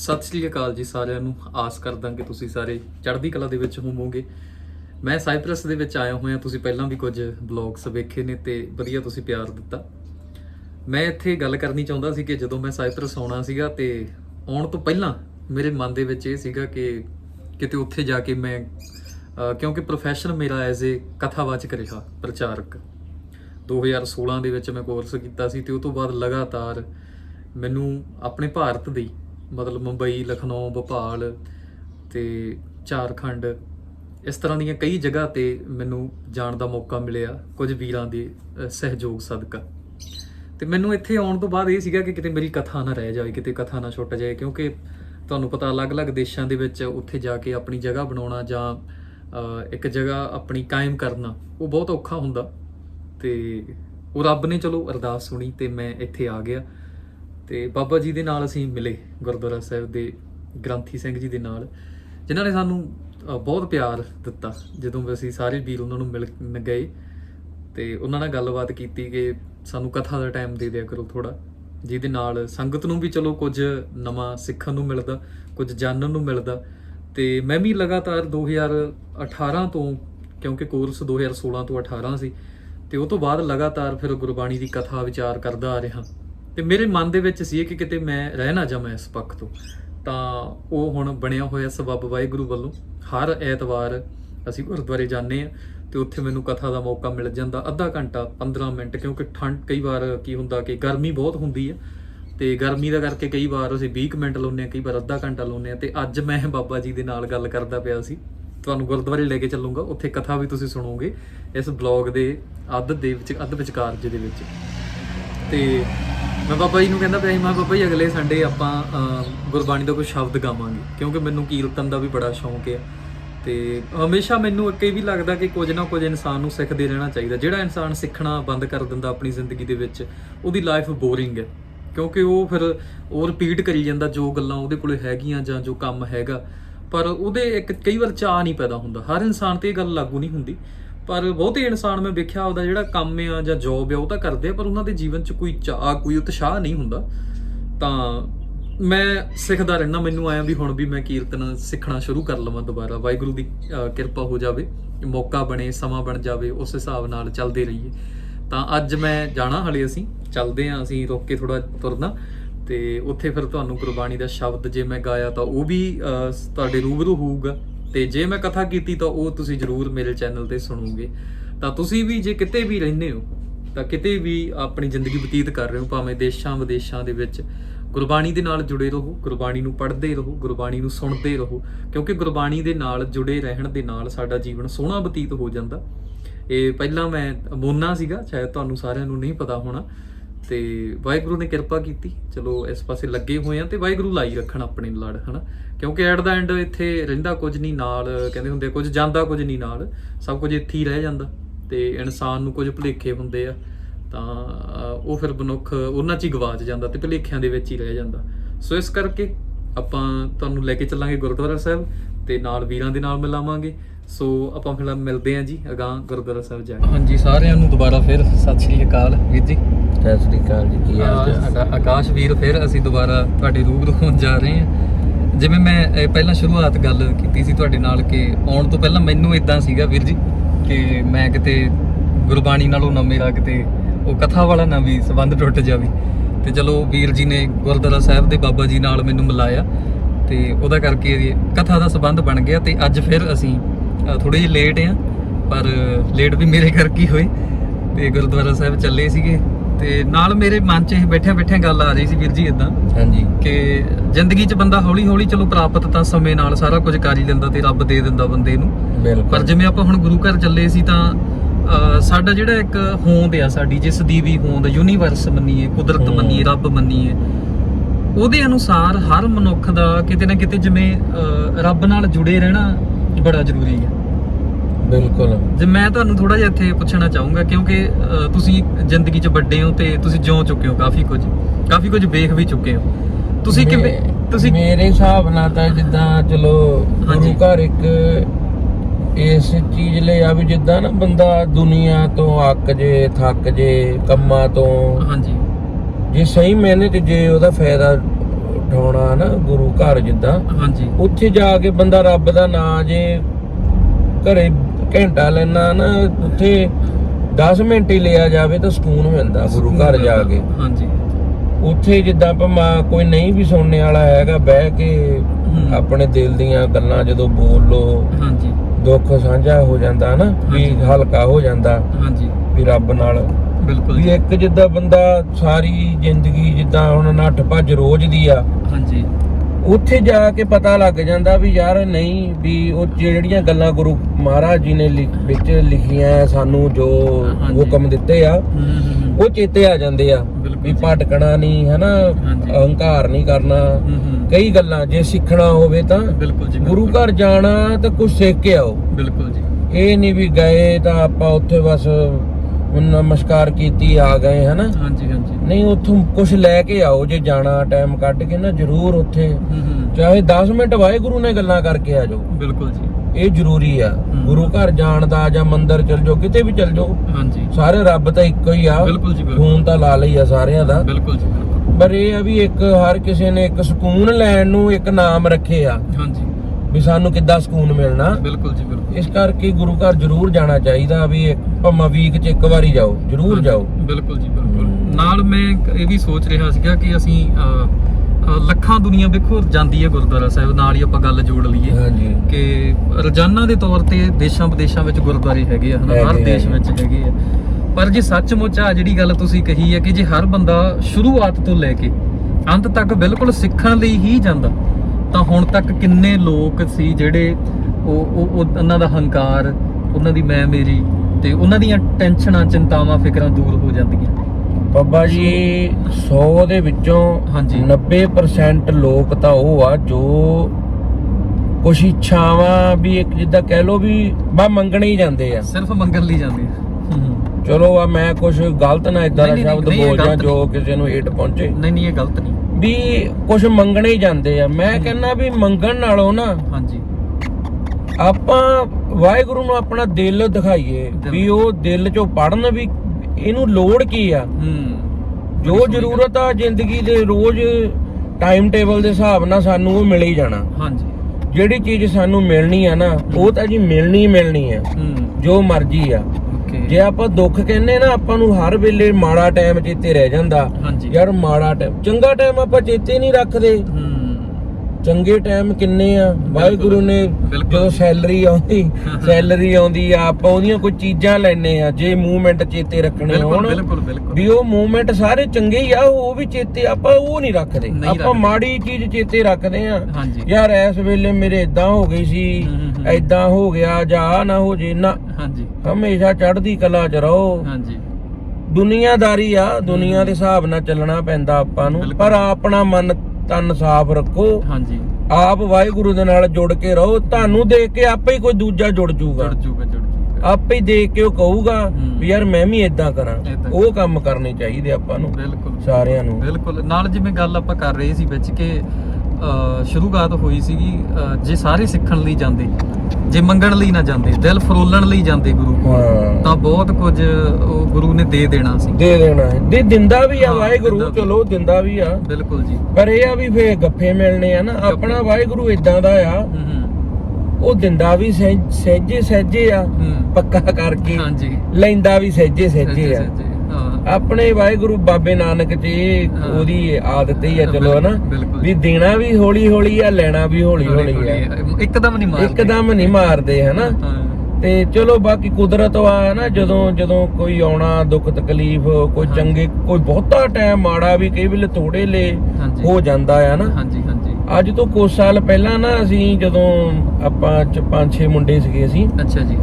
ਸਤਿ ਸ੍ਰੀ ਅਕਾਲ ਜੀ ਸਾਰਿਆਂ ਨੂੰ। ਆਸ ਕਰਦਾ ਕਿ ਤੁਸੀਂ ਸਾਰੇ ਚੜ੍ਹਦੀ ਕਲਾ ਦੇ ਵਿੱਚ ਹੋਵੋਗੇ। ਮੈਂ ਸਾਈਪ੍ਰਸ ਦੇ ਵਿੱਚ ਆਇਆ ਹੋਇਆ। ਤੁਸੀਂ ਪਹਿਲਾਂ ਵੀ ਕੁਝ ਬਲੌਗਸ ਵੇਖੇ ਨੇ ਤੇ ਵਧੀਆ ਤੁਸੀਂ ਪਿਆਰ ਦਿੱਤਾ। ਮੈਂ ਇੱਥੇ ਗੱਲ ਕਰਨੀ ਚਾਹੁੰਦਾ ਸੀ ਕਿ ਜਦੋਂ ਮੈਂ ਸਾਈਪ੍ਰਸ ਆਉਣਾ ਸੀਗਾ ਤੇ ਆਉਣ ਤੋਂ ਪਹਿਲਾਂ ਮੇਰੇ ਮਨ ਦੇ ਵਿੱਚ ਇਹ ਸੀਗਾ ਕਿ ਕਿਤੇ ਉੱਥੇ ਜਾ ਕੇ ਮੈਂ ਕਿਉਂਕਿ ਪ੍ਰੋਫੈਸ਼ਨ ਮੇਰਾ ਐਜ਼ ਏ ਕਥਾਵਾਚਕ ਰਿਹਾ, ਪ੍ਰਚਾਰਕ। 2016 ਦੇ ਵਿੱਚ ਮੈਂ ਕੋਰਸ ਕੀਤਾ ਸੀ ਤੇ ਉਸ ਤੋਂ ਬਾਅਦ ਲਗਾਤਾਰ ਮੈਨੂੰ ਆਪਣੇ ਭਾਰਤ ਦੀ ਮਤਲਬ ਮੁੰਬਈ, ਲਖਨਊ, ਭੋਪਾਲ ਤੇ ਝਾਰਖੰਡ, ਇਸ ਤਰ੍ਹਾਂ ਦੀਆਂ ਕਈ ਜਗ੍ਹਾ ਤੇ ਮੈਨੂੰ ਜਾਣ ਦਾ ਮੌਕਾ ਮਿਲਿਆ ਕੁਝ ਵੀਰਾਂ ਦੇ ਸਹਿਯੋਗ ਸਦਕਾ। ਤੇ ਮੈਨੂੰ ਇੱਥੇ ਆਉਣ ਤੋਂ ਬਾਅਦ ਇਹ ਸੀਗਾ ਕਿ ਕਿਤੇ ਮੇਰੀ ਕਥਾ ਨਾ ਰਹਿ ਜਾਵੇ, ਕਿਤੇ ਕਥਾ ਨਾ ਛੁੱਟ ਜਾਏ, ਕਿਉਂਕਿ ਤੁਹਾਨੂੰ ਪਤਾ ਅਲੱਗ-ਅਲੱਗ ਦੇਸ਼ਾਂ ਦੇ ਵਿੱਚ ਉੱਥੇ ਜਾ ਕੇ ਆਪਣੀ ਜਗ੍ਹਾ ਬਣਾਉਣਾ ਜਾਂ ਇੱਕ ਜਗ੍ਹਾ ਆਪਣੀ ਕਾਇਮ ਕਰਨਾ, ਉਹ ਬਹੁਤ ਔਖਾ ਹੁੰਦਾ। ਤੇ ਉਹ ਰੱਬ ਨੇ ਚਲੋ ਅਰਦਾਸ ਸੁਣੀ ਤੇ ਮੈਂ ਇੱਥੇ ਆ ਗਿਆ। ਤੇ ਬਾਬਾ ਜੀ ਦੇ ਨਾਲ ਅਸੀਂ ਮਿਲੇ ਗੁਰਦੁਆਰਾ ਸਾਹਿਬ ਦੇ ਗ੍ਰੰਥੀ ਸਿੰਘ ਜੀ ਦੇ ਨਾਲ, ਜਿਨ੍ਹਾਂ ਨੇ ਸਾਨੂੰ ਬਹੁਤ ਪਿਆਰ ਦਿੱਤਾ ਜਦੋਂ ਵੀ ਅਸੀਂ ਸਾਰੇ ਵੀਰ ਉਹਨਾਂ ਨੂੰ ਮਿਲ ਗਏ ਤੇ ਉਹਨਾਂ ਨਾਲ ਗੱਲਬਾਤ ਕੀਤੀ ਕਿ ਸਾਨੂੰ ਕਥਾ ਦਾ ਟਾਈਮ ਦੇ ਦਿਆ ਕਰੋ ਥੋੜਾ ਜਿਹਦੇ ਨਾਲ ਸੰਗਤ ਨੂੰ ਵੀ ਚਲੋ ਕੁਝ ਨਵਾਂ ਸਿੱਖਣ ਨੂੰ ਮਿਲਦਾ, ਕੁਝ ਜਾਣਨ ਨੂੰ ਮਿਲਦਾ। ਤੇ ਮੈਂ ਵੀ ਲਗਾਤਾਰ 2018 ਤੋਂ, ਕਿਉਂਕਿ ਕੋਰਸ 2016 ਤੋਂ 18 ਸੀ, ਤੇ ਉਹ ਤੋਂ ਬਾਅਦ ਲਗਾਤਾਰ ਫਿਰ ਗੁਰਬਾਣੀ ਦੀ ਕਥਾ ਵਿਚਾਰ ਕਰਦਾ ਆ ਰਿਹਾ। ਤੇ ਮੇਰੇ ਮਨ ਦੇ ਵਿੱਚ ਸੀ ਕਿ ਕਿਤੇ ਮੈਂ ਰਹਿ ਨਾ ਜਾਵਾਂ ਇਸ ਪੱਖ ਤੋਂ। ਤਾਂ ਉਹ ਹੁਣ ਬਣਿਆ ਹੋਇਆ ਸਬੱਬ ਵਾਹਿਗੁਰੂ ਵੱਲੋਂ ਹਰ ਐਤਵਾਰ ਅਸੀਂ ਗੁਰਦੁਆਰੇ ਜਾਂਦੇ ਆ ਤੇ ਉੱਥੇ ਮੈਨੂੰ ਕਥਾ ਦਾ ਮੌਕਾ ਮਿਲ ਜਾਂਦਾ ਅੱਧਾ ਘੰਟਾ 15 ਮਿੰਟ, ਕਿਉਂਕਿ ਠੰਡ ਕਈ ਵਾਰ ਕੀ ਹੁੰਦਾ ਕਿ ਗਰਮੀ ਬਹੁਤ ਹੁੰਦੀ ਹੈ ਤੇ ਗਰਮੀ ਦਾ ਕਰਕੇ ਕਈ ਵਾਰ ਅਸੀਂ 20 ਕੁ ਮਿੰਟ ਲਾਉਂਦੇ ਆ ਕਈ ਵਾਰ ਅੱਧਾ ਘੰਟਾ ਲਾਉਂਦੇ ਆ ਤੇ ਅੱਜ ਮੈਂ ਬਾਬਾ ਜੀ ਦੇ ਨਾਲ ਗੱਲ ਕਰਦਾ ਪਿਆ ਸੀ। ਤੁਹਾਨੂੰ ਗੁਰਦੁਆਰੇ ਲੈ ਕੇ ਚੱਲੂੰਗਾ, ਉੱਥੇ ਕਥਾ ਵੀ ਤੁਸੀਂ ਸੁਣੋਗੇ ਇਸ ਬਲੌਗ ਦੇ ਅੱਧ ਦੇ ਵਿੱਚ, ਅੱਧ ਵਿਚਕਾਰ ਜਿਹਦੇ ਵਿੱਚ। ਤੇ ਮੈਂ ਬਾਬਾ ਜੀ ਨੂੰ ਕਹਿੰਦਾ ਪਿਆ ਸੀ ਮੈਂ ਬਾਬਾ ਜੀ ਅਗਲੇ ਸੰਡੇ ਆਪਾਂ ਅਹ, ਗੁਰਬਾਣੀ ਦਾ ਕੋਈ ਸ਼ਬਦ ਗਾਵਾਂਗੇ ਕਿਉਂਕਿ ਮੈਨੂੰ ਕੀਰਤਨ ਦਾ ਵੀ ਬੜਾ ਸ਼ੌਂਕ ਹੈ ਤੇ ਹਮੇਸ਼ਾ ਮੈਨੂੰ ਇੱਕ ਇਹ ਵੀ ਲੱਗਦਾ ਕਿ ਕੁਝ ਨਾ ਕੁਝ ਇਨਸਾਨ ਨੂੰ ਸਿੱਖਦੇ ਰਹਿਣਾ ਚਾਹੀਦਾ। ਜਿਹੜਾ ਇਨਸਾਨ ਸਿੱਖਣਾ ਬੰਦ ਕਰ ਦਿੰਦਾ ਆਪਣੀ ਜ਼ਿੰਦਗੀ ਦੇ ਵਿੱਚ ਉਹਦੀ ਲਾਈਫ ਬੋਰਿੰਗ ਹੈ ਕਿਉਂਕਿ ਉਹ ਫਿਰ ਉਹ ਰਿਪੀਟ ਕਰੀ ਜਾਂਦਾ ਜੋ ਗੱਲਾਂ ਉਹਦੇ ਕੋਲੇ ਹੈਗੀਆਂ ਜਾਂ ਜੋ ਕੰਮ ਹੈਗਾ। ਪਰ ਉਹਦੇ ਇੱਕ ਕਈ ਵਾਰ ਚਾਹ ਨਹੀਂ ਪੈਦਾ ਹੁੰਦਾ। ਹਰ ਇਨਸਾਨ ਤੇ ਇਹ ਗੱਲ ਲਾਗੂ ਨਹੀਂ ਹੁੰਦੀ। ਪਰ ਬਹੁਤੇ ਇਨਸਾਨ ਮੈਂ ਵੇਖਿਆ ਉਹਦਾ ਜਿਹੜਾ ਕੰਮ ਆ ਜਾਂ ਜੌਬ ਆ, ਉਹ ਤਾਂ ਕਰਦੇ ਆ, ਪਰ ਉਹਨਾਂ ਦੇ ਜੀਵਨ 'ਚ ਕੋਈ ਚਾਹ ਕੋਈ ਉਤਸ਼ਾਹ ਨਹੀਂ ਹੁੰਦਾ। ਤਾਂ ਮੈਂ ਸਿੱਖਦਾ ਰਹਿਣਾ ਮੈਨੂੰ ਆਇਆ ਵੀ ਹੁਣ ਵੀ ਮੈਂ ਕੀਰਤਨ ਸਿੱਖਣਾ ਸ਼ੁਰੂ ਕਰ ਲਵਾਂ ਦੁਬਾਰਾ। ਵਾਹਿਗੁਰੂ ਦੀ ਕਿਰਪਾ ਹੋ ਜਾਵੇ, ਮੌਕਾ ਬਣੇ, ਸਮਾਂ ਬਣ ਜਾਵੇ, ਉਸ ਹਿਸਾਬ ਨਾਲ ਚੱਲਦੇ ਰਹੀਏ। ਤਾਂ ਅੱਜ ਮੈਂ ਜਾਣਾ ਹਲੇ ਅਸੀਂ, ਚੱਲਦੇ ਆਂ ਅਸੀਂ ਰੁਕ ਕੇ ਥੋੜਾ ਤੁਰਨਾ। ਤੇ ਉੱਥੇ ਫਿਰ ਤੁਹਾਨੂੰ ਗੁਰਬਾਣੀ ਦਾ ਸ਼ਬਦ ਜੇ ਮੈਂ ਗਾਇਆ ਤਾਂ ਉਹ ਵੀ ਤੁਹਾਡੇ ਰੂਬਰੂ ਹੋਊਗਾ। ਤੇ ਜੇ ਮੈਂ ਕਥਾ ਕੀਤੀ ਤਾਂ ਉਹ ਤੁਸੀਂ ਜਰੂਰ ਮੇਰੇ ਚੈਨਲ ਤੇ ਸੁਣੋਗੇ। ਤਾਂ ਤੁਸੀਂ ਵੀ ਜੇ ਕਿਤੇ ਵੀ ਰਹਿੰਦੇ ਹੋ, ਤਾਂ ਕਿਤੇ ਵੀ ਆਪਣੀ ਜ਼ਿੰਦਗੀ ਬਤੀਤ ਕਰ ਰਹੇ ਹੋ, ਭਾਵੇਂ ਦੇਸ਼ਾਂ ਵਿਦੇਸ਼ਾਂ ਦੇ ਵਿੱਚ, ਗੁਰਬਾਣੀ ਦੇ ਨਾਲ ਜੁੜੇ ਰਹੋ, ਗੁਰਬਾਣੀ ਨੂੰ ਪੜ੍ਹਦੇ ਰਹੋ, ਗੁਰਬਾਣੀ ਨੂੰ ਸੁਣਦੇ ਰਹੋ, ਕਿਉਂਕਿ ਗੁਰਬਾਣੀ ਦੇ ਨਾਲ ਜੁੜੇ ਰਹਿਣ ਦੇ ਨਾਲ ਸਾਡਾ ਜੀਵਨ ਸੋਹਣਾ ਬਤੀਤ ਹੋ ਜਾਂਦਾ। ਇਹ ਪਹਿਲਾਂ ਮੈਂ ਮੋਨਾ ਸੀਗਾ, ਸ਼ਾਇਦ ਤੁਹਾਨੂੰ ਸਾਰਿਆਂ ਨੂੰ ਨਹੀਂ ਪਤਾ ਹੋਣਾ, ਤੇ ਵਾਹਿਗੁਰੂ ਨੇ ਕਿਰਪਾ ਕੀਤੀ। ਚਲੋ ਇਸ ਪਾਸੇ ਲੱਗੇ ਹੋਏ ਆ ਤੇ ਵਾਹਿਗੁਰੂ ਲਾਈ ਰੱਖਣ ਆਪਣੇ ਲੜ, ਹਨਾ? ਕਿਉਂਕਿ ਐਟ ਦਾ ਐਂਡ ਇੱਥੇ ਰਹਿੰਦਾ ਕੁਝ ਨਹੀਂ ਨਾਲ ਕਹਿੰਦੇ ਹੁੰਦੇ ਕੁਝ ਜਾਂਦਾ ਕੁਝ ਨਹੀਂ ਨਾਲ ਸਭ ਕੁਝ ਇੱਥੇ ਹੀ ਰਹਿ ਜਾਂਦਾ ਤੇ ਇਨਸਾਨ ਨੂੰ ਕੁਝ ਭੁਲੇਖੇ ਹੁੰਦੇ ਆ ਤਾਂ ਉਹ ਫਿਰ ਮਨੁੱਖ ਉਹਨਾਂ 'ਚ ਹੀ ਗਵਾਚ ਜਾਂਦਾ ਤੇ ਭੁਲੇਖਿਆਂ ਦੇ ਵਿੱਚ ਹੀ ਰਹਿ ਜਾਂਦਾ। ਸੋ ਇਸ ਕਰਕੇ ਆਪਾਂ ਤੁਹਾਨੂੰ ਲੈ ਕੇ ਚੱਲਾਂਗੇ ਗੁਰਦੁਆਰਾ ਸਾਹਿਬ ਤੇ ਨਾਲ ਵੀਰਾਂ ਦੇ ਨਾਲ ਮਿਲਾਵਾਂਗੇ। ਸੋ ਆਪਾਂ ਫਿਰ ਮਿਲਦੇ ਆਂ ਜੀ ਅਗਾਂਹ ਗੁਰਦੁਆਰਾ ਸਾਹਿਬ ਜਾ ਕੇ। ਹਾਂਜੀ ਸਾਰਿਆਂ ਨੂੰ ਦੁਬਾਰਾ ਫਿਰ ਸਤਿ ਸ਼੍ਰੀ ਅਕਾਲ ਵੀਰ ਜੀ। ਸਤਿ ਸ੍ਰੀ ਅਕਾਲ ਜੀ ਕੀ ਹਾਲ ਚਾਲ? ਆਕਾ- ਆਕਾਸ਼ ਵੀਰ ਫਿਰ ਅਸੀਂ ਦੁਬਾਰਾ ਤੁਹਾਡੇ ਰੂਬਰੂ ਹੋਣ ਜਾ ਰਹੇ ਹਾਂ। ਜਿਵੇਂ ਮੈਂ ਅਹ, ਪਹਿਲਾਂ ਸ਼ੁਰੂਆਤ ਗੱਲ ਕੀਤੀ ਸੀ ਤੁਹਾਡੇ ਨਾਲ ਕਿ ਆਉਣ ਤੋਂ ਪਹਿਲਾਂ ਮੈਨੂੰ ਇਦਾਂ ਸੀਗਾ ਵੀਰ ਜੀ ਕਿ ਮੈਂ ਕਿਤੇ ਗੁਰਬਾਣੀ ਨਾਲੋਂ ਨਾ ਮੇਰਾ ਕਿਤੇ ਉਹ ਕਥਾ ਵਾਲਾ ਨਾ ਵੀ ਸੰਬੰਧ ਟੁੱਟ ਜਾਵੇ। ਤੇ ਚਲੋ ਵੀਰ ਜੀ ਨੇ ਗੁਰਦੁਆਰਾ ਸਾਹਿਬ ਦੇ ਬਾਬਾ ਜੀ ਨਾਲ ਮੈਨੂੰ ਮਿਲਾਇਆ ਤੇ ਉਹਦਾ ਕਰਕੇ ਕਥਾ ਦਾ ਸੰਬੰਧ ਬਣ ਗਿਆ ਤੇ ਅੱਜ ਫਿਰ ਅਸੀਂ ਥੋੜੇ ਜਿਹੇ ਲੇਟ ਆ ਪਰ ਲੇਟ ਵੀ ਮੇਰੇ ਕਰਕੇ ਹੀ ਹੋਏ। ਤੇ ਗੁਰਦੁਆਰਾ ਸਾਹਿਬ ਚੱਲੇ ਸੀਗੇ। ਤੇ ਨਾਲ ਮੇਰੇ ਮਨ 'ਚ ਇਹ ਬੈਠਿਆਂ ਬੈਠਿਆਂ ਗੱਲ ਆ ਰਹੀ ਸੀ ਵੀਰ ਜੀ ਇਦਾਂ ਹਾਂਜੀ। ਕਿ ਜ਼ਿੰਦਗੀ 'ਚ ਬੰਦਾ ਹੌਲੀ ਹੌਲੀ ਚਲੋ ਪ੍ਰਾਪਤ ਤਾਂ ਸਮੇਂ ਨਾਲ ਸਾਰਾ ਕੁਝ ਕਰ ਹੀ ਲੈਂਦਾ ਤੇ ਰੱਬ ਦੇ ਦਿੰਦਾ ਬੰਦੇ ਨੂੰ। ਪਰ ਜਿਵੇਂ ਆਪਾਂ ਹੁਣ ਗੁਰੂ ਘਰ ਚੱਲੇ ਸੀ ਤਾਂ ਸਾਡਾ ਜਿਹੜਾ ਇੱਕ ਹੋਂਦ ਆ ਸਾਡੀ ਜਿਸ ਦੀ ਵੀ ਹੋਂਦ ਯੂਨੀਵਰਸ ਮੰਨੀਏ ਕੁਦਰਤ। ਮੰਨੀਏ ਰੱਬ ਮੰਨੀਏ ਉਹਦੇ ਅਨੁਸਾਰ ਹਰ ਮਨੁੱਖ ਦਾ ਕਿਤੇ ਨਾ ਕਿਤੇ ਜਿਵੇਂ ਰੱਬ ਨਾਲ ਜੁੜੇ ਰਹਿਣਾ ਬੜਾ ਜ਼ਰੂਰੀ ਹੈ ਬਿਲਕੁਲ। ਜੇ ਮੈਂ ਤੁਹਾਨੂੰ ਥੋੜਾ ਜਿਹਾ ਇੱਥੇ ਪੁੱਛਣਾ ਚਾਹੂੰਗਾ ਕਿਉਂਕਿ ਤੁਸੀਂ ਜ਼ਿੰਦਗੀ 'ਚ ਵੱਡੇ ਹੋ ਤੇ ਤੁਸੀਂ ਜਿਉ ਚੁੱਕੇ ਹੋ ਕਾਫੀ ਕੁਝ ਕਾਫੀ ਕੁਝ ਵੇਖ ਵੀ ਚੁੱਕੇ ਹੋ। ਤੁਸੀਂ ਕਿਵੇਂ ਮੇ- ਤੁਸੀਂ ਮੇਰੇ ਹਿਸਾਬ ਨਾਲ ਤਾਂ ਜਿੱਦਾਂ ਚਲੋ ਹਾਂਜੀ। ਗੁਰੂ ਘਰ ਇੱਕ ਇਸ ਚੀਜ਼ ਲਈ ਆ ਵੀ ਜਿੱਦਾਂ ਨਾ ਬੰਦਾ ਦੁਨੀਆ ਤੋਂ ਅੱਕ ਜੇ ਥੱਕ ਜੇ ਕੰਮਾਂ ਤੋਂ। ਹਾਂਜੀ। ਜੇ ਸਹੀ ਮਿਹਨਤ ਜੇ ਉਹਦਾ ਫਾਇਦਾ ਉਠਾਉਣਾ ਨਾ ਗੁਰੂ ਘਰ ਜਿੱਦਾਂ ਹਾਂਜੀ। ਉੱਥੇ ਜਾ ਕੇ ਬੰਦਾ ਰੱਬ ਦਾ ਨਾਂ ਜੇ ਘਰੇ ਘੰਟਾ ਲੈਣਾ ਨਾ ਉੱਥੇ 10 ਮਿੰਟ ਹੀ ਲਿਆ ਜਾਵੇ ਤਾਂ ਸਕੂਨ ਮਿਲਦਾ ਗੁਰੂ ਘਰ ਜਾ ਕੇ। ਹਾਂਜੀ। ਉੱਥੇ ਜਿੱਦਾਂ ਭਮਾ ਕੋਈ ਨਹੀਂ ਵੀ ਸੁਣਨੇ ਵਾਲਾ ਹੈਗਾ ਬਹਿ ਕੇ। ਆਪਣੇ ਦਿਲ ਦੀਆਂ ਗੱਲਾਂ ਜਦੋਂ ਬੋਲ ਲੋ ਹਾਂਜੀ। ਦੁੱਖ ਸਾਂਝਾ ਹੋ ਜਾਂਦਾ ਨਾ ਵੀ। ਹਲਕਾ ਹੋ ਜਾਂਦਾ ਹਾਂਜੀ। ਵੀ ਰੱਬ ਨਾਲ। ਬਿਲਕੁਲ ਵੀ ਇੱਕ ਜਿੱਦਾਂ ਬੰਦਾ ਸਾਰੀ ਜ਼ਿੰਦਗੀ ਜਿੱਦਾਂ ਹੁਣ ਨੱਠ ਭੱਜ ਰੋਜ਼ ਦੀ ਆ ਹਾਂਜੀ। ਉੱਥੇ ਜਾ ਕੇ ਪਤਾ ਲੱਗ ਜਾਂਦਾ ਵੀ ਯਾਰ ਨਹੀਂ ਵੀ ਉਹ ਜਿਹੜੀਆਂ ਗੱਲਾਂ ਗੁਰੂ ਮਹਾਰਾਜ ਜੀ ਨੇ ਵਿੱਚ ਲਿਖੀਆਂ ਸਾਨੂੰ ਜੋ। ਹੁਕਮ ਦਿੱਤੇ ਆ। ਉਹ ਚੇਤੇ ਆ ਜਾਂਦੇ ਆ ਵੀ। ਭਟਕਣਾ ਨਹੀਂ ਹਨਾ। ਅਹੰਕਾਰ ਨਹੀਂ ਕਰਨਾ। ਕਈ ਗੱਲਾਂ ਜੇ ਸਿੱਖਣਾ ਹੋਵੇ ਤਾਂ ਗੁਰੂ। ਘਰ ਜਾਣਾ ਤਾਂ ਕੁਝ ਸਿੱਖ ਕੇ ਆਓ ਬਿਲਕੁਲ ਜੀ ਇਹ ਨਹੀਂ ਵੀ ਗਏ ਤਾਂ ਆਪਾਂ ਉੱਥੇ ਬਸ ਨਮਸਕਾਰ ਕੀਤੀ ਆ ਗਏ ਹਨਾ? ਹਾਂਜੀ ਹਾਂਜੀ। ਨਹੀਂ ਉੱਥੋਂ ਕੁਝ ਲੈ ਕੇ ਆਓ ਜੇ ਜਾਣਾ ਟਾਈਮ ਕੱਢ ਕੇ ਨਾ ਜ਼ਰੂਰ ਉੱਥੇ। ਚਾਹੇ 10 ਮਿੰਟ ਵਾਹਿਗੁਰੂ ਨੇ ਗੱਲਾਂ ਕਰਕੇ ਆ ਜਾਓ। ਬਿਲਕੁਲ ਜੀ। ਇਹ ਜ਼ਰੂਰੀ ਆ। ਗੁਰੂ ਘਰ ਜਾਣ ਦਾ ਜਾਂ ਮੰਦਿਰ ਚਲ ਜਾਓ ਕਿਤੇ ਵੀ ਚਲ ਜਾਓ। ਹਾਂਜੀ। ਸਾਰੇ ਰੱਬ ਤਾਂ ਇੱਕੋ ਹੀ ਆ। ਬਿਲਕੁਲ ਜੀ ਖੂਨ ਤਾਂ ਲਾ ਲਈ ਆ ਸਾਰਿਆਂ ਦਾ। ਬਿਲਕੁਲ ਜੀ ਪਰ ਇਹ ਆ ਵੀ ਇੱਕ ਹਰ ਕਿਸੇ ਨੇ ਇੱਕ ਸਕੂਨ ਲੈਣ ਨੂੰ ਇੱਕ ਨਾਮ ਰੱਖੇ ਆ। ਹਾਂਜੀ। ਵੀ ਸਾਨੂੰ ਕਿੱਦਾਂ ਸਕੂਨ ਮਿਲਣਾ। ਬਿਲਕੁਲ ਜੀ ਇਸ ਕਰਕੇ ਗੁਰੂ ਘਰ ਜ਼ਰੂਰ ਜਾਣਾ ਚਾਹੀਦਾ ਵੀ ਇੱਕ ਭਾਵੇਂ ਵੀਕ ਚ ਇੱਕ ਵਾਰੀ ਜਾਓ ਜ਼ਰੂਰ ਜਾਓ ਬਿਲਕੁਲ ਜੀ ਬਿਲਕੁਲ। ਨਾਲ ਮੈਂ ਇਹ ਵੀ ਸੋਚ ਰਿਹਾ ਸੀਗਾ ਕਿ ਅਸੀਂ ਲੱਖਾਂ ਦੁਨੀਆ ਵੇਖੋ ਜਾਂਦੀ ਹੈ ਗੁਰਦੁਆਰਾ ਸਾਹਿਬ ਨਾਲ ਹੀ ਆਪਾਂ ਗੱਲ ਜੋੜ ਲਈਏ ਹਾਂਜੀ ਕਿ ਰੋਜ਼ਾਨਾ ਦੇ ਤੌਰ ਤੇ ਦੇਸ਼ਾਂ ਵਿਦੇਸ਼ਾਂ ਵਿੱਚ ਗੁਰਦੁਆਰੇ ਹੈਗੇ ਆ ਹਨਾ ਹਰ ਦੇਸ਼। ਵਿੱਚ ਹੈਗੇ ਆ ਪਰ ਜੇ ਸੱਚਮੁੱਚ ਆ ਜਿਹੜੀ ਗੱਲ ਤੁਸੀਂ ਕਹੀ ਹੈ ਕਿ ਜੇ ਹਰ ਬੰਦਾ ਸ਼ੁਰੂਆਤ ਤੋਂ ਲੈ ਕੇ ਅੰਤ ਤੱਕ ਬਿਲਕੁਲ ਸਿੱਖਣ ਲਈ ਹੀ ਜਾਂਦਾ ਤਾਂ ਹੁਣ ਤੱਕ ਕਿੰਨੇ ਲੋਕ ਸੀ ਜਿਹੜੇ ਉਹ ਉਹ ਉਹ- ਉਹਨਾਂ ਦਾ ਹੰਕਾਰ ਉਹਨਾਂ ਦੀ ਮੈਂ ਮੇਰੀ ਤੇ ਉਹਨਾਂ ਦੀਆਂ ਟੈਨਸ਼ਨਾਂ ਚਿੰਤਾਵਾਂ ਫਿਕਰਾਂ ਦੂਰ ਹੋ ਜਾਂਦੀਆਂ ਬਾਬਾ ਜੀ 100 ਦੇ ਵਿੱਚੋਂ ਹਾਂਜੀ। 90% ਲੋਕ ਤਾਂ ਉਹ ਆ ਜੋ ਕੁਛ ਇੱਛਾਵਾਂ ਵੀ ਇੱਕ ਜਿੱਦਾਂ ਕਹਿ ਲੋ ਵੀ ਬਾ ਮੰਗਣੇ ਹੀ ਜਾਂਦੇ ਆ। ਸਿਰਫ ਮੰਗਣ ਲਈ ਜਾਂਦੇ ਆ। ਚਲੋ ਆ ਮੈਂ ਕੁਛ ਗਲਤ ਨਾ ਇਦਾਂ ਦਾ ਸ਼ਬਦ ਬੋਲ ਜਾਂ ਜੋ ਕਿਸੇ ਨੂੰ ਏਟ ਪਹੁੰਚੇ। ਨਹੀਂ ਨਹੀਂ ਇਹ ਗਲਤ ਨਹੀਂ। ਵੀ ਕੁਛ ਮੰਗਣੇ ਹੀ ਜਾਂਦੇ ਆ। ਮੈਂ ਕਹਿੰਦਾ ਵੀ ਮੰਗਣ ਨਾਲੋਂ ਨਾ ਹਾਂਜੀ। ਆਪਾਂ ਵਾਹਿਗੁਰੂ ਨੂੰ ਆਪਣਾ ਦਿਲ ਦਿਖਾਈਏ। ਵੀ ਉਹ ਦਿਲ ਚੋਂ ਪੜਨ ਵੀ ਇਹਨੂੰ ਲੋੜ ਕੀ ਆ? ਹੂੰ। ਜੋ ਜ਼ਰੂਰਤ ਆ ਜ਼ਿੰਦਗੀ ਦੇ ਰੋਜ਼ ਟਾਈਮ ਟੇਬਲ ਦੇ ਹਿਸਾਬ ਨਾਲ ਸਾਨੂੰ ਉਹ ਮਿਲ ਹੀ ਜਾਣਾ। ਹਾਂਜੀ। ਜਿਹੜੀ ਚੀਜ਼ ਸਾਨੂੰ ਮਿਲਣੀ ਆ ਨਾ ਉਹ ਤਾਂ ਜੀ ਮਿਲਣੀ ਮਿਲਣੀ ਆ। ਹੂੰ। ਜੋ ਮਰਜ਼ੀ ਆ। ਜੇ ਆਪਾਂ ਦੁੱਖ ਕਹਿੰਨੇ ਨਾ ਆਪਾਂ ਨੂੰ ਹਰ ਵੇਲੇ ਮਾੜਾ ਟਾਈਮ ਚੇਤੇ ਰਹਿ ਜਾਂਦਾ। ਯਾਰ ਮਾੜਾ ਟਾਈਮ ਚੰਗਾ ਟਾਈਮ ਆਪਾਂ ਚੇਤੇ ਨਹੀਂ ਰੱਖਦੇ। ਹੂੰ। ਚੰਗੇ ਟਾਈਮ ਕਿੰਨੇ ਆ? ਵਾਹਿਗੁਰੂ ਨੇ। ਜਦੋਂ ਸੈਲਰੀ ਆਉਂਦੀ ਸੈਲਰੀ ਆਉਂਦੀ ਆ ਆਪਾਂ ਉਹਦੀਆਂ ਕੋਈ ਚੀਜ਼ਾਂ ਲੈਣੇ ਆ ਜੇ ਮੂਵਮੈਂਟ ਚੇਤੇ ਰੱਖਣੇ ਹੋਣ ਵੀ ਉਹ ਮੂਵਮੈਂਟ ਸਾਰੇ ਚੰਗੇ ਹੀ ਆ ਉਹ ਵੀ ਚੇਤੇ ਆਪਾਂ ਉਹ ਨਹੀਂ ਰੱਖਦੇ। ਆਪਾਂ। ਮਾੜੀ ਚੀਜ਼ ਚੇਤੇ ਰੱਖਦੇ ਆ। ਯਾਰ ਇਸ ਵੇਲੇ ਮੇਰੇ ਇਦਾਂ ਹੋ ਗਈ ਸੀ। ਐਦਾਂ ਹੋ ਗਿਆ ਜਾਂ ਨਾ ਹੋ ਜੇ ਨਾ। ਹਾਂਜੀ। ਹਮੇਸ਼ਾ ਚੜ੍ਹਦੀ ਕਲਾ 'ਚ ਰਹੋ। ਹਾਂਜੀ। ਦੁਨੀਆਦਾਰੀ ਆ ਦੁਨੀਆ ਦੇ ਹਿਸਾਬ ਨਾਲ ਚੱਲਣਾ ਪੈਂਦਾ ਆਪਾਂ ਨੂੰ। ਪਰ ਆਪਣਾ ਮਨ ਤਨ ਸਾਫ਼ ਰੱਖੋ। ਹਾਂਜੀ। ਆਪ ਵਾਹਿਗੁਰੂ ਦੇ ਨਾਲ ਜੁੜ ਕੇ ਰਹੋ। ਤੁਹਾਨੂੰ ਦੇਖ ਕੇ ਆਪੇ ਹੀ ਕੋਈ ਦੂਜਾ ਜੁੜ ਜਾਊਗਾ ਜੁੜ ਜੂਗਾ ਜੁੜ ਜੂਗਾ। ਆਪੇ ਹੀ ਦੇਖ ਕੇ ਉਹ ਕਹੂਗਾ ਹੂੰ। ਵੀ ਯਾਰ ਮੈਂ ਵੀ ਇਦਾਂ ਕਰਾਂ। ਏਦਾਂ। ਉਹ ਕੰਮ ਕਰਨੇ ਚਾਹੀਦੇ ਆਪਾਂ ਨੂੰ। ਬਿਲਕੁਲ। ਸਾਰਿਆਂ ਨੂੰ। ਬਿਲਕੁਲ। ਨਾਲ ਜਿਵੇਂ ਗੱਲ ਆਪਾਂ ਕਰ ਰਹੇ ਸੀ ਵਿੱਚ ਕਿ ਸ਼ੁਰੂਆਤ ਹੋਈ ਸੀਗੀ ਜੇ ਸਾਰੇ ਸਿੱਖਣ ਲਈ ਜਾਂਦੇ ਜੇ ਮੰਗਣ ਲਈ ਨਾ ਜਾਂਦੇ ਦਿਲ ਫਰੋਲਣ ਲਈ ਜਾਂਦੇ ਗੁਰੂ ਕੋਲ, ਤਾਂ ਬਹੁਤ ਕੁਝ ਉਹ ਗੁਰੂ ਨੇ ਦੇ ਦੇਣਾ ਸੀ। ਦੇ ਦੇਣਾ ਹੈ। ਦੇ ਦਿੰਦਾ ਵੀ ਆ ਵਾਹਿਗੁਰੂ। ਚਲੋ ਦਿੰਦਾ ਵੀ ਆ। ਬਿਲਕੁਲ ਜੀ। ਪਰ ਇਹ ਆ ਵੀ ਫੇ ਗੱਫੇ ਮਿਲਣੇ ਆ ਨਾ ਆਪਣਾ ਵਾਹਿਗੁਰੂ ਇਦਾਂ ਦਾ ਆ। ਹੂੰ ਹੂੰ। ਉਹ ਦਿੰਦਾ ਵੀ ਸਹਿ- ਸਹਿਜੇ ਸਹਿਜੇ ਆ ਪੱਕਾ ਕਰਕੇ। ਹਾਂਜੀ। ਲੈਂਦਾ ਵੀ ਸਹਿਜੇ ਸਹਿਜੇ ਆ ਆਪਣੇ ਵਾਹਿਗੁਰੂ ਬਾਬੇ ਨਾਨਕ ਹਾਂ। ਉਹਦੀ ਆਦਤ ਹੀ ਆ ਚਲੋ ਹਨਾ ਵੀ ਦੇਣਾ ਵੀ ਹੌਲੀ ਹੌਲੀ ਆ ਲੈਣਾ ਵੀ ਹੌਲੀ ਹੌਲੀ ਆ। ਇੱਕਦਮ ਨਹੀਂ ਮਾਰਦੇ। ਇੱਕਦਮ ਨਹੀਂ ਮਾਰਦੇ ਹਨਾ। ਤੇ ਚਲੋ ਬਾਕੀ ਕੁਦਰਤ ਆ ਨਾ ਜਦੋਂ ਜਦੋਂ ਕੋਈ ਆਉਣਾ ਦੁੱਖ ਤਕਲੀਫ ਕੋਈ। ਚੰਗੇ ਕੋਈ ਬਹੁਤਾ ਟਾਈਮ ਮਾੜਾ ਵੀ ਕਈ ਵੇਲੇ ਥੋੜੇ ਲੇ ਹੋ ਜਾਂਦਾ ਆ ਨਾ ਹਾਂਜੀ ਹਾਂਜੀ। ਅੱਜ ਤੋਂ ਕੁਝ ਸਾਲ ਪਹਿਲਾਂ ਨਾ ਅਸੀਂ ਜਦੋਂ ਆਪਾਂ ਚ ਪੰਜ ਛੇ ਮੁੰਡੇ ਸੀਗੇ ਅਸੀਂ ਅੱਛਾ ਜੀ।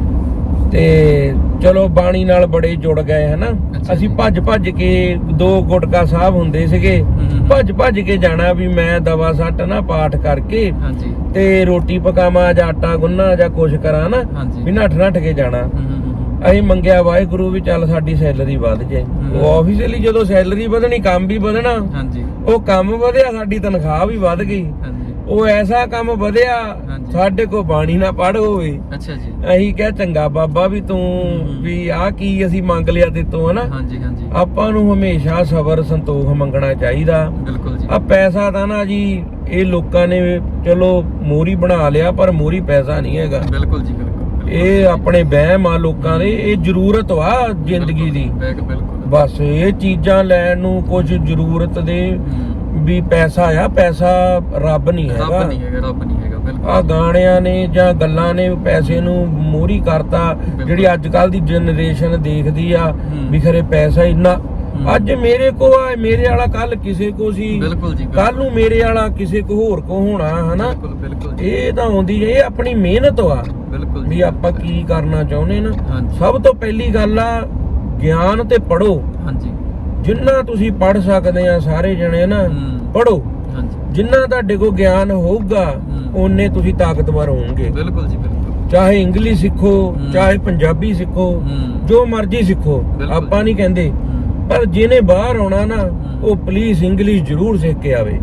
ਤੇ ਚਲੋ ਬਾਣੀ ਨਾਲ ਬੜੇ ਜੁੜ ਗਏ ਹਨਾ? ਅਸੀਂ ਜੀ। ਭੱਜ ਭੱਜ ਕੇ ਦੋ ਗੁਟਕਾ ਸਾਹਿਬ ਹੁੰਦੇ ਸੀਗੇ। ਭੱਜ ਭੱਜ ਕੇ ਜਾਣਾ ਵੀ ਮੈਂ ਦਵਾ ਸੱਟ ਨਾ ਪਾਠ ਕਰਕੇ ਹਾਂਜੀ। ਤੇ ਰੋਟੀ ਪਕਾਵਾਂ ਜਾਂ ਆਟਾ ਗੁੰਨਾ ਜਾਂ ਕੁਛ ਕਰਾਂ ਨਾ ਵੀ ਨੱਠ ਨੱਠ ਕੇ ਜਾਣਾ। ਅਸੀਂ ਮੰਗਿਆ ਵਾਹਿਗੁਰੂ ਵੀ ਚੱਲ ਸਾਡੀ ਸੈਲਰੀ ਵੱਧ ਹੂੰ। ਉਹ ਆਫੀਸ਼ੀਅਲੀ ਜਦੋਂ ਸੈਲਰੀ ਵਧਣੀ ਕੰਮ ਵੀ ਵਧਣਾ। ਹਾਂਜੀ। ਉਹ ਕੰਮ ਵਧਿਆ ਸਾਡੀ ਤਨਖਾਹ ਵੀ ਵੱਧ ਗਈ। ਉਹ ਐਸਾ ਕੰਮ ਵਧਿਆ ਹਾਂਜੀ। ਸਾਡੇ ਕੋ ਬਾਣੀ ਨਾ ਪੜ ਹੋਵੇ। ਅੱਛਾ ਜੀ। ਅਸੀਂ ਕਹਿ ਚੰਗਾ ਬਾਬਾ ਵੀ ਤੂੰ ਹਮ। ਵੀ ਆਹ ਕੀ ਅਸੀਂ ਮੰਗ ਲਿਆ ਤੇ ਤੂੰ ਹਨਾ? ਹਾਂਜੀ ਹਾਂਜੀ। ਆਪਾਂ ਨੂੰ ਹਮੇਸ਼ਾ ਸਬਰ ਸੰਤੋਖ ਮੰਗਣਾ ਚਾਹੀਦਾ। ਬਿਲਕੁਲ ਜੀ। ਆ ਪੈਸਾ ਤਾਂ ਨਾ ਜੀ ਇਹ ਲੋਕਾਂ ਨੇ ਚਲੋ ਮੋਰੀ ਬਣਾ ਲਿਆ ਪਰ ਮੋਰੀ ਪੈਸਾ ਨਹੀਂ ਹੈਗਾ। ਬਿਲਕੁਲ ਜੀ ਬਿਲਕੁਲ ਇਹ ਆਪਣੇ ਵਹਿਮ ਆ ਲੋਕਾਂ ਦੇ ਇਹ ਜ਼ਰੂਰਤ ਵਾ ਜ਼ਿੰਦਗੀ ਦੀ। ਬਿਲਕੁਲ। ਬਿਲਕੁਲ ਬਸ ਇਹ ਚੀਜ਼ਾਂ ਲੈਣ ਨੂੰ ਕੁਝ ਜ਼ਰੂਰਤ ਦੇ ਹਮ, ਵੀ ਪੈਸਾ ਆ ਪੈਸਾ ਰੱਬ ਨਹੀਂ ਰੱਬ ਹੈਗਾ। ਨਹੀਂ ਹੈਗਾ ਰੱਬ ਨਹੀਂ ਹੈਗਾ ਬਿਲਕੁਲ। ਆ ਗਾਣਿਆਂ ਨੇ ਜਾਂ ਗੱਲਾਂ ਨੇ ਪੈਸੇ ਨੂੰ ਮੋਰੀ ਕਰਤਾ ਜਿਹੜੀ ਅੱਜ ਕੱਲ ਦੀ ਜਨਰੇਸ਼ਨ ਦੇਖਦੀ ਆ। ਵੀ ਖਰੇ ਪੈਸਾ ਇੰਨਾ। ਅੱਜ ਮੇਰੇ ਕੋ ਆ ਮੇਰੇ ਵਾਲਾ ਕੱਲ ਕਿਸੇ ਕੋ ਸੀ। ਬਿਲਕੁਲ ਜੀ ਕੱਲ ਨੂੰ ਮੇਰੇ ਵਾਲਾ ਕਿਸੇ ਕੋ ਹੋਰ ਕੋ ਹੋਣਾ ਹਨਾ? ਬਿਲਕੁਲ ਇਹ ਤਾਂ ਆਉਂਦੀ ਹੈ ਇਹ ਆਪਣੀ ਮਿਹਨਤ ਆ। ਬਿਲਕੁਲ ਵੀ ਆਪਾਂ ਕੀ ਕਰਨਾ ਚਾਹੁੰਦੇ ਨਾ। ਸਭ ਤੋਂ ਪਹਿਲੀ ਗੱਲ ਆ ਗਿਆਨ ਤੇ ਪੜੋ ਹਾਂਜੀ। ਜਿੰਨਾ ਤੁਸੀਂ ਪੜ ਸਕਦੇ ਆ ਸਾਰੇ ਜਣੇ ਨਾ ਪੜੋ ਹਾਂਜੀ। ਜਿੰਨਾ ਤੁਹਾਡੇ ਕੋਲ ਗਿਆਨ ਹੋਊਗਾ। ਓਨੇ ਤੁਸੀਂ ਤਾਕਤਵਰ ਹੋਵੋਗੇ। ਬਿਲਕੁਲ ਜੀ ਬਿਲਕੁਲ। ਚਾਹੇ ਇੰਗਲਿਸ਼ ਸਿੱਖੋ। ਚਾਹੇ ਪੰਜਾਬੀ ਸਿੱਖੋ ਜੋ ਮਰਜ਼ੀ ਸਿੱਖੋ। ਆਪਾਂ ਨਹੀਂ ਕਹਿੰਦੇ। ਪਰ ਜਿਹਨੇ ਬਾਹਰ ਆਉਣਾ ਨਾ। ਉਹ ਪਲੀਜ਼ ਇੰਗਲਿਸ਼ ਜ਼ਰੂਰ ਸਿੱਖ ਕੇ ਆਵੇ।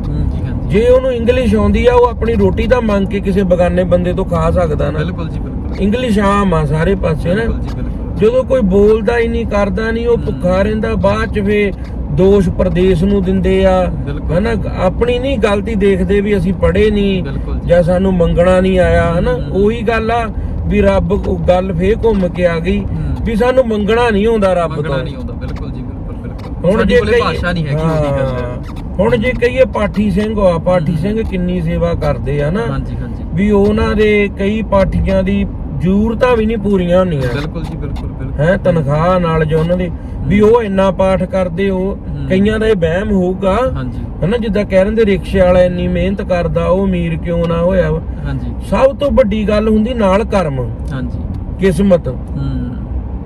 ਜੀ ਉਹਨੂੰ ਇੰਗਲਿਸ਼ ਆਉਂਦੀ ਆ ਉਹ ਆਪਣੀ ਰੋਟੀ ਤਾਂ ਮੰਗ ਕੇ ਕਿਸੇ ਬਗਾਨੇ ਬੰਦੇ ਤੋਂ ਖਾ ਸਕਦਾ ਨਾ। ਬਿਲਕੁਲ ਜੀ ਬਿਲਕੁਲ। ਇੰਗਲਿਸ਼ ਆਮ ਆ ਸਾਰੇ ਪਾਸੇ ਨਾ। ਬਿਲਕੁਲ ਜੀ ਬਿਲਕੁਲ। ਜਦੋਂ ਕੋਈ ਬੋਲਦਾ ਹੀ ਨਹੀਂ ਕਰਦਾ ਨਹੀਂ ਉਹ ਭੁੱਖਾ ਰਹਿੰਦਾ ਬਾਅਦ ਚ ਫੇ ਦੋਸ਼ ਪ੍ਰਦੇਸ਼ ਨੂੰ ਦਿੰਦੇ ਆ। ਹਨਾ ਆਪਣੀ ਨਹੀਂ ਗਲਤੀ ਦੇਖਦੇ ਵੀ ਅਸੀਂ ਪੜ੍ਹੇ ਨਹੀਂ ਜੀ। ਸਾਨੂੰ ਮੰਗਣਾ ਨਹੀਂ ਆਇਆ ਹਨਾ। ਉਹੀ ਗੱਲ ਆ ਵੀ ਰੱਬ ਕੋ- ਗੱਲ ਫੇਰ ਘੁੰਮ ਕੇ ਆ ਗਈ। ਵੀ ਸਾਨੂੰ ਮੰਗਣਾ ਨਹੀਂ ਆਉਂਦਾ ਰੱਬ ਮੰਗਣਾ ਤੋਂ ਨਹੀਂ ਆਉਂਦਾ ਬਿਲਕੁਲ ਜੀ ਬਿਲਕੁਲ ਬਿਲਕੁਲ। ਹੁਣ ਜੇ ਕੋਲੇ ਕਹੀਏ- ਭਾਸ਼ਾ ਨਹੀਂ ਹੈਗੀ ਉਹਦੀ ਗੱਲ। ਹੈ ਹਾਂ। ਹੁਣ ਜੇ ਕਹੀਏ ਪਾਠੀ ਸਿੰਘ ਆ ਪਾਠੀ ਸਿੰਘ ਕਿੰਨੀ ਸੇਵਾ ਕਰਦੇ ਆ ਨਾ ਹਾਂਜੀ ਹਾਂਜੀ। ਵੀ ਉਹਨਾਂ ਦੇ ਕਈ ਪਾਠੀਆਂ ਦੀ ਜ਼ਰੂਰਤਾਂ ਵੀ ਨਹੀਂ ਪੂਰੀਆਂ ਹੁੰਦੀਆਂ। ਬਿਲਕੁਲ ਜੀ ਬਿਲਕੁਲ ਬਿਲਕੁਲ। ਹੈ ਤਨਖਾਹ ਨਾਲ ਜੋ ਉਹਨਾਂ ਦੀ ਵੀ ਉਹ ਇੰਨਾ ਪਾਠ ਕਰਦੇ ਹਮ। ਕਈਆਂ ਦਾ ਇਹ ਵਹਿਮ ਹੋਊਗਾ। ਹਾਂਜੀ। ਹਨਾ ਜਿੱਦਾਂ ਕਹਿ ਰਹੇ ਰਿਕਸ਼ੇ ਵਾਲਾ ਇੰਨੀ ਮਿਹਨਤ ਕਰਦਾ ਉਹ ਅਮੀਰ ਕਿਉਂ ਨਾ ਹੋਇਆ। ਹਾਂਜੀ। ਸਭ ਤੋਂ ਵੱਡੀ ਗੱਲ ਹੁੰਦੀ ਨਾਲ ਕਰਮ। ਹਾਂਜੀ। ਕਿਸਮਤ। ਹੂੰ।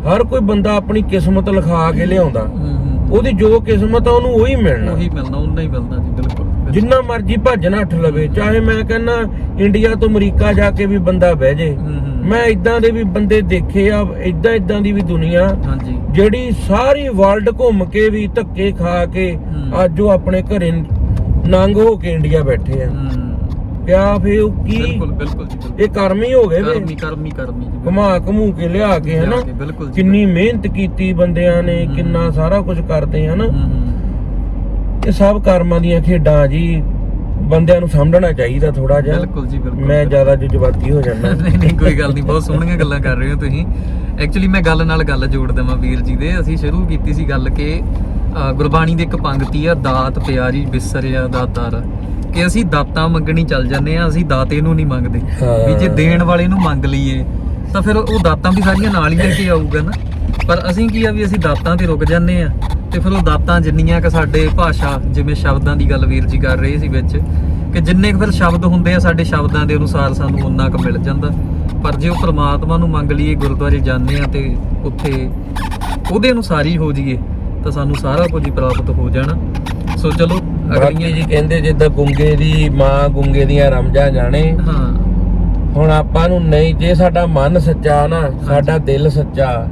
ਹਰ ਕੋਈ ਬੰਦਾ ਆਪਣੀ ਕਿਸਮਤ ਲਿਖਾ ਕੇ ਲਿਆਉਂਦਾ। ਹੂੰ, ਹੂੰ ਉਹਦੀ ਜੋ ਕਿਸਮਤ ਆ ਉਹਨੂੰ ਉਹੀ ਮਿਲਣਾ। ਉਹੀ ਮਿਲਣਾ ਉਹਨਾਂ ਹੀ ਮਿਲਣਾ ਜੀ ਬਿਲਕੁਲ। ਜਿੰਨਾ ਮਰਜ਼ੀ ਭੱਜ ਨੱਠ ਲਵੇ ਚਾਹੇ ਮੈਂ ਕਹਿੰਨਾ ਇੰਡੀਆ ਤੋਂ ਅਮਰੀਕਾ ਜਾ ਕੇ ਵੀ ਬੰਦਾ ਬਹਿ ਜੇ। ਮੈਂ ਇਦਾਂ ਦੇ ਵੀ ਬੰਦੇ ਦੇਖੇ ਆ ਇਦਾਂ ਇਦਾਂ ਦੀ ਵੀ ਦੁਨੀਆ। ਹਾਂਜੀ। ਜਿਹੜੀ ਸਾਰੀ ਵਰਲਡ ਘੁੰਮ ਕੇ ਵੀ ਧੱਕੇ ਖਾ ਕੇ। ਅੱਜ ਉਹ ਆਪਣੇ ਘਰੇ ਨੰਗ ਹੋ ਕੇ ਇੰਡੀਆ ਬੈਠੇ ਆ। ਪਿਆ ਫੇ ਉਹ ਕੀ? ਬਿਲਕੁਲ ਬਿਲਕੁਲ। ਇਹ ਕਰਮ ਹੀ ਹੋ ਗਏ ਵੇ। ਕਰਮੀ ਕਰਮੀ ਕਰਮੀ। ਘੁਮਾ ਘਮੂ ਕੇ ਲਿਆ ਕੇ ਹਨਾ? ਕਿੰਨੀ ਮਿਹਨਤ ਕੀਤੀ ਬੰਦਿਆਂ ਨੇ। ਕਿੰਨਾ ਸਾਰਾ ਕੁਝ ਕਰਦੇ ਹਨਾ? ਇਹ ਸਭ ਕਰਮਾਂ ਦੀਆਂ ਖੇਡਾਂ ਜੀ ਬੰਦਿਆਂ ਨੂੰ ਸਮਝਣਾ ਚਾਹੀਦਾ ਥੋੜਾ ਜਿਹਾ। ਬਿਲਕੁਲ ਜੀ ਬਿਲਕੁਲ। ਮੈਂ ਜ਼ਿਆਦਾ ਜਜ਼ਬਾਤੀ ਹੋ ਜਾਂਦਾ। ਨਹੀਂ ਨਹੀਂ ਕੋਈ ਗੱਲ ਨਹੀਂ ਬਹੁਤ ਸੋਹਣੀਆਂ ਗੱਲਾਂ ਕਰ ਰਹੇ ਹੋ ਤੁਸੀਂ। ਐਕਚੁਅਲੀ ਮੈਂ ਗੱਲ ਨਾਲ ਗੱਲ ਜੋੜ ਦੇਵਾਂ ਵੀਰ ਜੀ ਦੇ। ਅਸੀਂ ਸ਼ੁਰੂ ਕੀਤੀ ਸੀ ਗੱਲ ਕਿ ਗੁਰਬਾਣੀ ਦੀ ਇੱਕ ਪੰਕਤੀ ਆ ਦਾਤ ਪਿਆਰੀ ਬਿਸਰਿਆ ਦਾਤਾਰ ਕਿ ਅਸੀਂ ਦਾਤਾਂ ਮੰਗਣੀ ਚੱਲ ਜੰਨੇ ਆ ਅਸੀਂ ਦਾਤੇ ਨੂੰ ਨਹੀਂ ਮੰਗਦੇ। ਵੀ ਜੇ ਦੇਣ ਵਾਲੇ ਨੂੰ ਮੰਗ ਲਈਏ ਤਾਂ ਫਿਰ ਉਹ ਦਾਤਾਂ ਵੀ ਸਾਰੀਆਂ ਨਾਲ ਹੀ ਲੈ ਕੇ ਆਊਗਾ ਨਾ। ਪਰ ਅਸੀਂ ਕੀ ਆ ਵੀ ਅਸੀਂ ਦਾਤਾਂ ਤੇ ਰੁਕ ਜਾਂਦੇ ਆ ਤੇ ਫਿਰ ਉਹ ਦਾਤਾਂ ਜਿੰਨੀਆਂ ਕਿ ਸਾਡੇ ਭਾਸ਼ਾ ਜਿਵੇਂ ਸ਼ਬਦਾਂ ਦੀ ਗੱਲ ਵੀਰ ਜੀ ਕਰ ਰਹੇ ਸੀ ਵਿੱਚ ਕਿ ਜਿੰਨੇ ਕੁ ਫਿਰ ਸ਼ਬਦ ਹੁੰਦੇ ਆ ਸਾਡੇ ਸ਼ਬਦਾਂ ਦੇ ਅਨੁਸਾਰ ਸਾਨੂੰ ਉਨਾ ਕੁ ਮਿਲ ਜਾਂਦਾ। ਪਰ ਜੇ ਉਹ ਪ੍ਰਮਾਤਮਾ ਨੂੰ ਮੰਗ ਲਈਏ ਗੁਰਦੁਆਰੇ ਜਾਂਦੇ ਆ ਤੇ ਉੱਥੇ ਉਹਦੇ ਅਨੁਸਾਰ ਹੀ ਹੋ ਜਾਈਏ ਤਾਂ ਸਾਨੂੰ ਸਾਰਾ ਕੁਝ ਹੀ ਪ੍ਰਾਪਤ ਹੋ ਜਾਣਾ। ਸੋ ਚਲੋ ਅਗਲੀਆਂ ਜੀ ਕਹਿੰਦੇ ਜਿੱਦਾਂ ਗੁੰਗੇ ਦੀ ਮਾਂ ਗੁੰਗੇ ਦੀਆਂ ਰਮਜਾਂ ਜਾਣੇ। ਹਾਂ। ਹੁਣ ਆਪਾਂ ਨੂੰ ਨਹੀਂ ਜੇ ਸਾਡਾ ਮਨ ਸੱਚਾ ਨਾ ਸਾਡਾ ਦਿਲ ਸੱਚਾ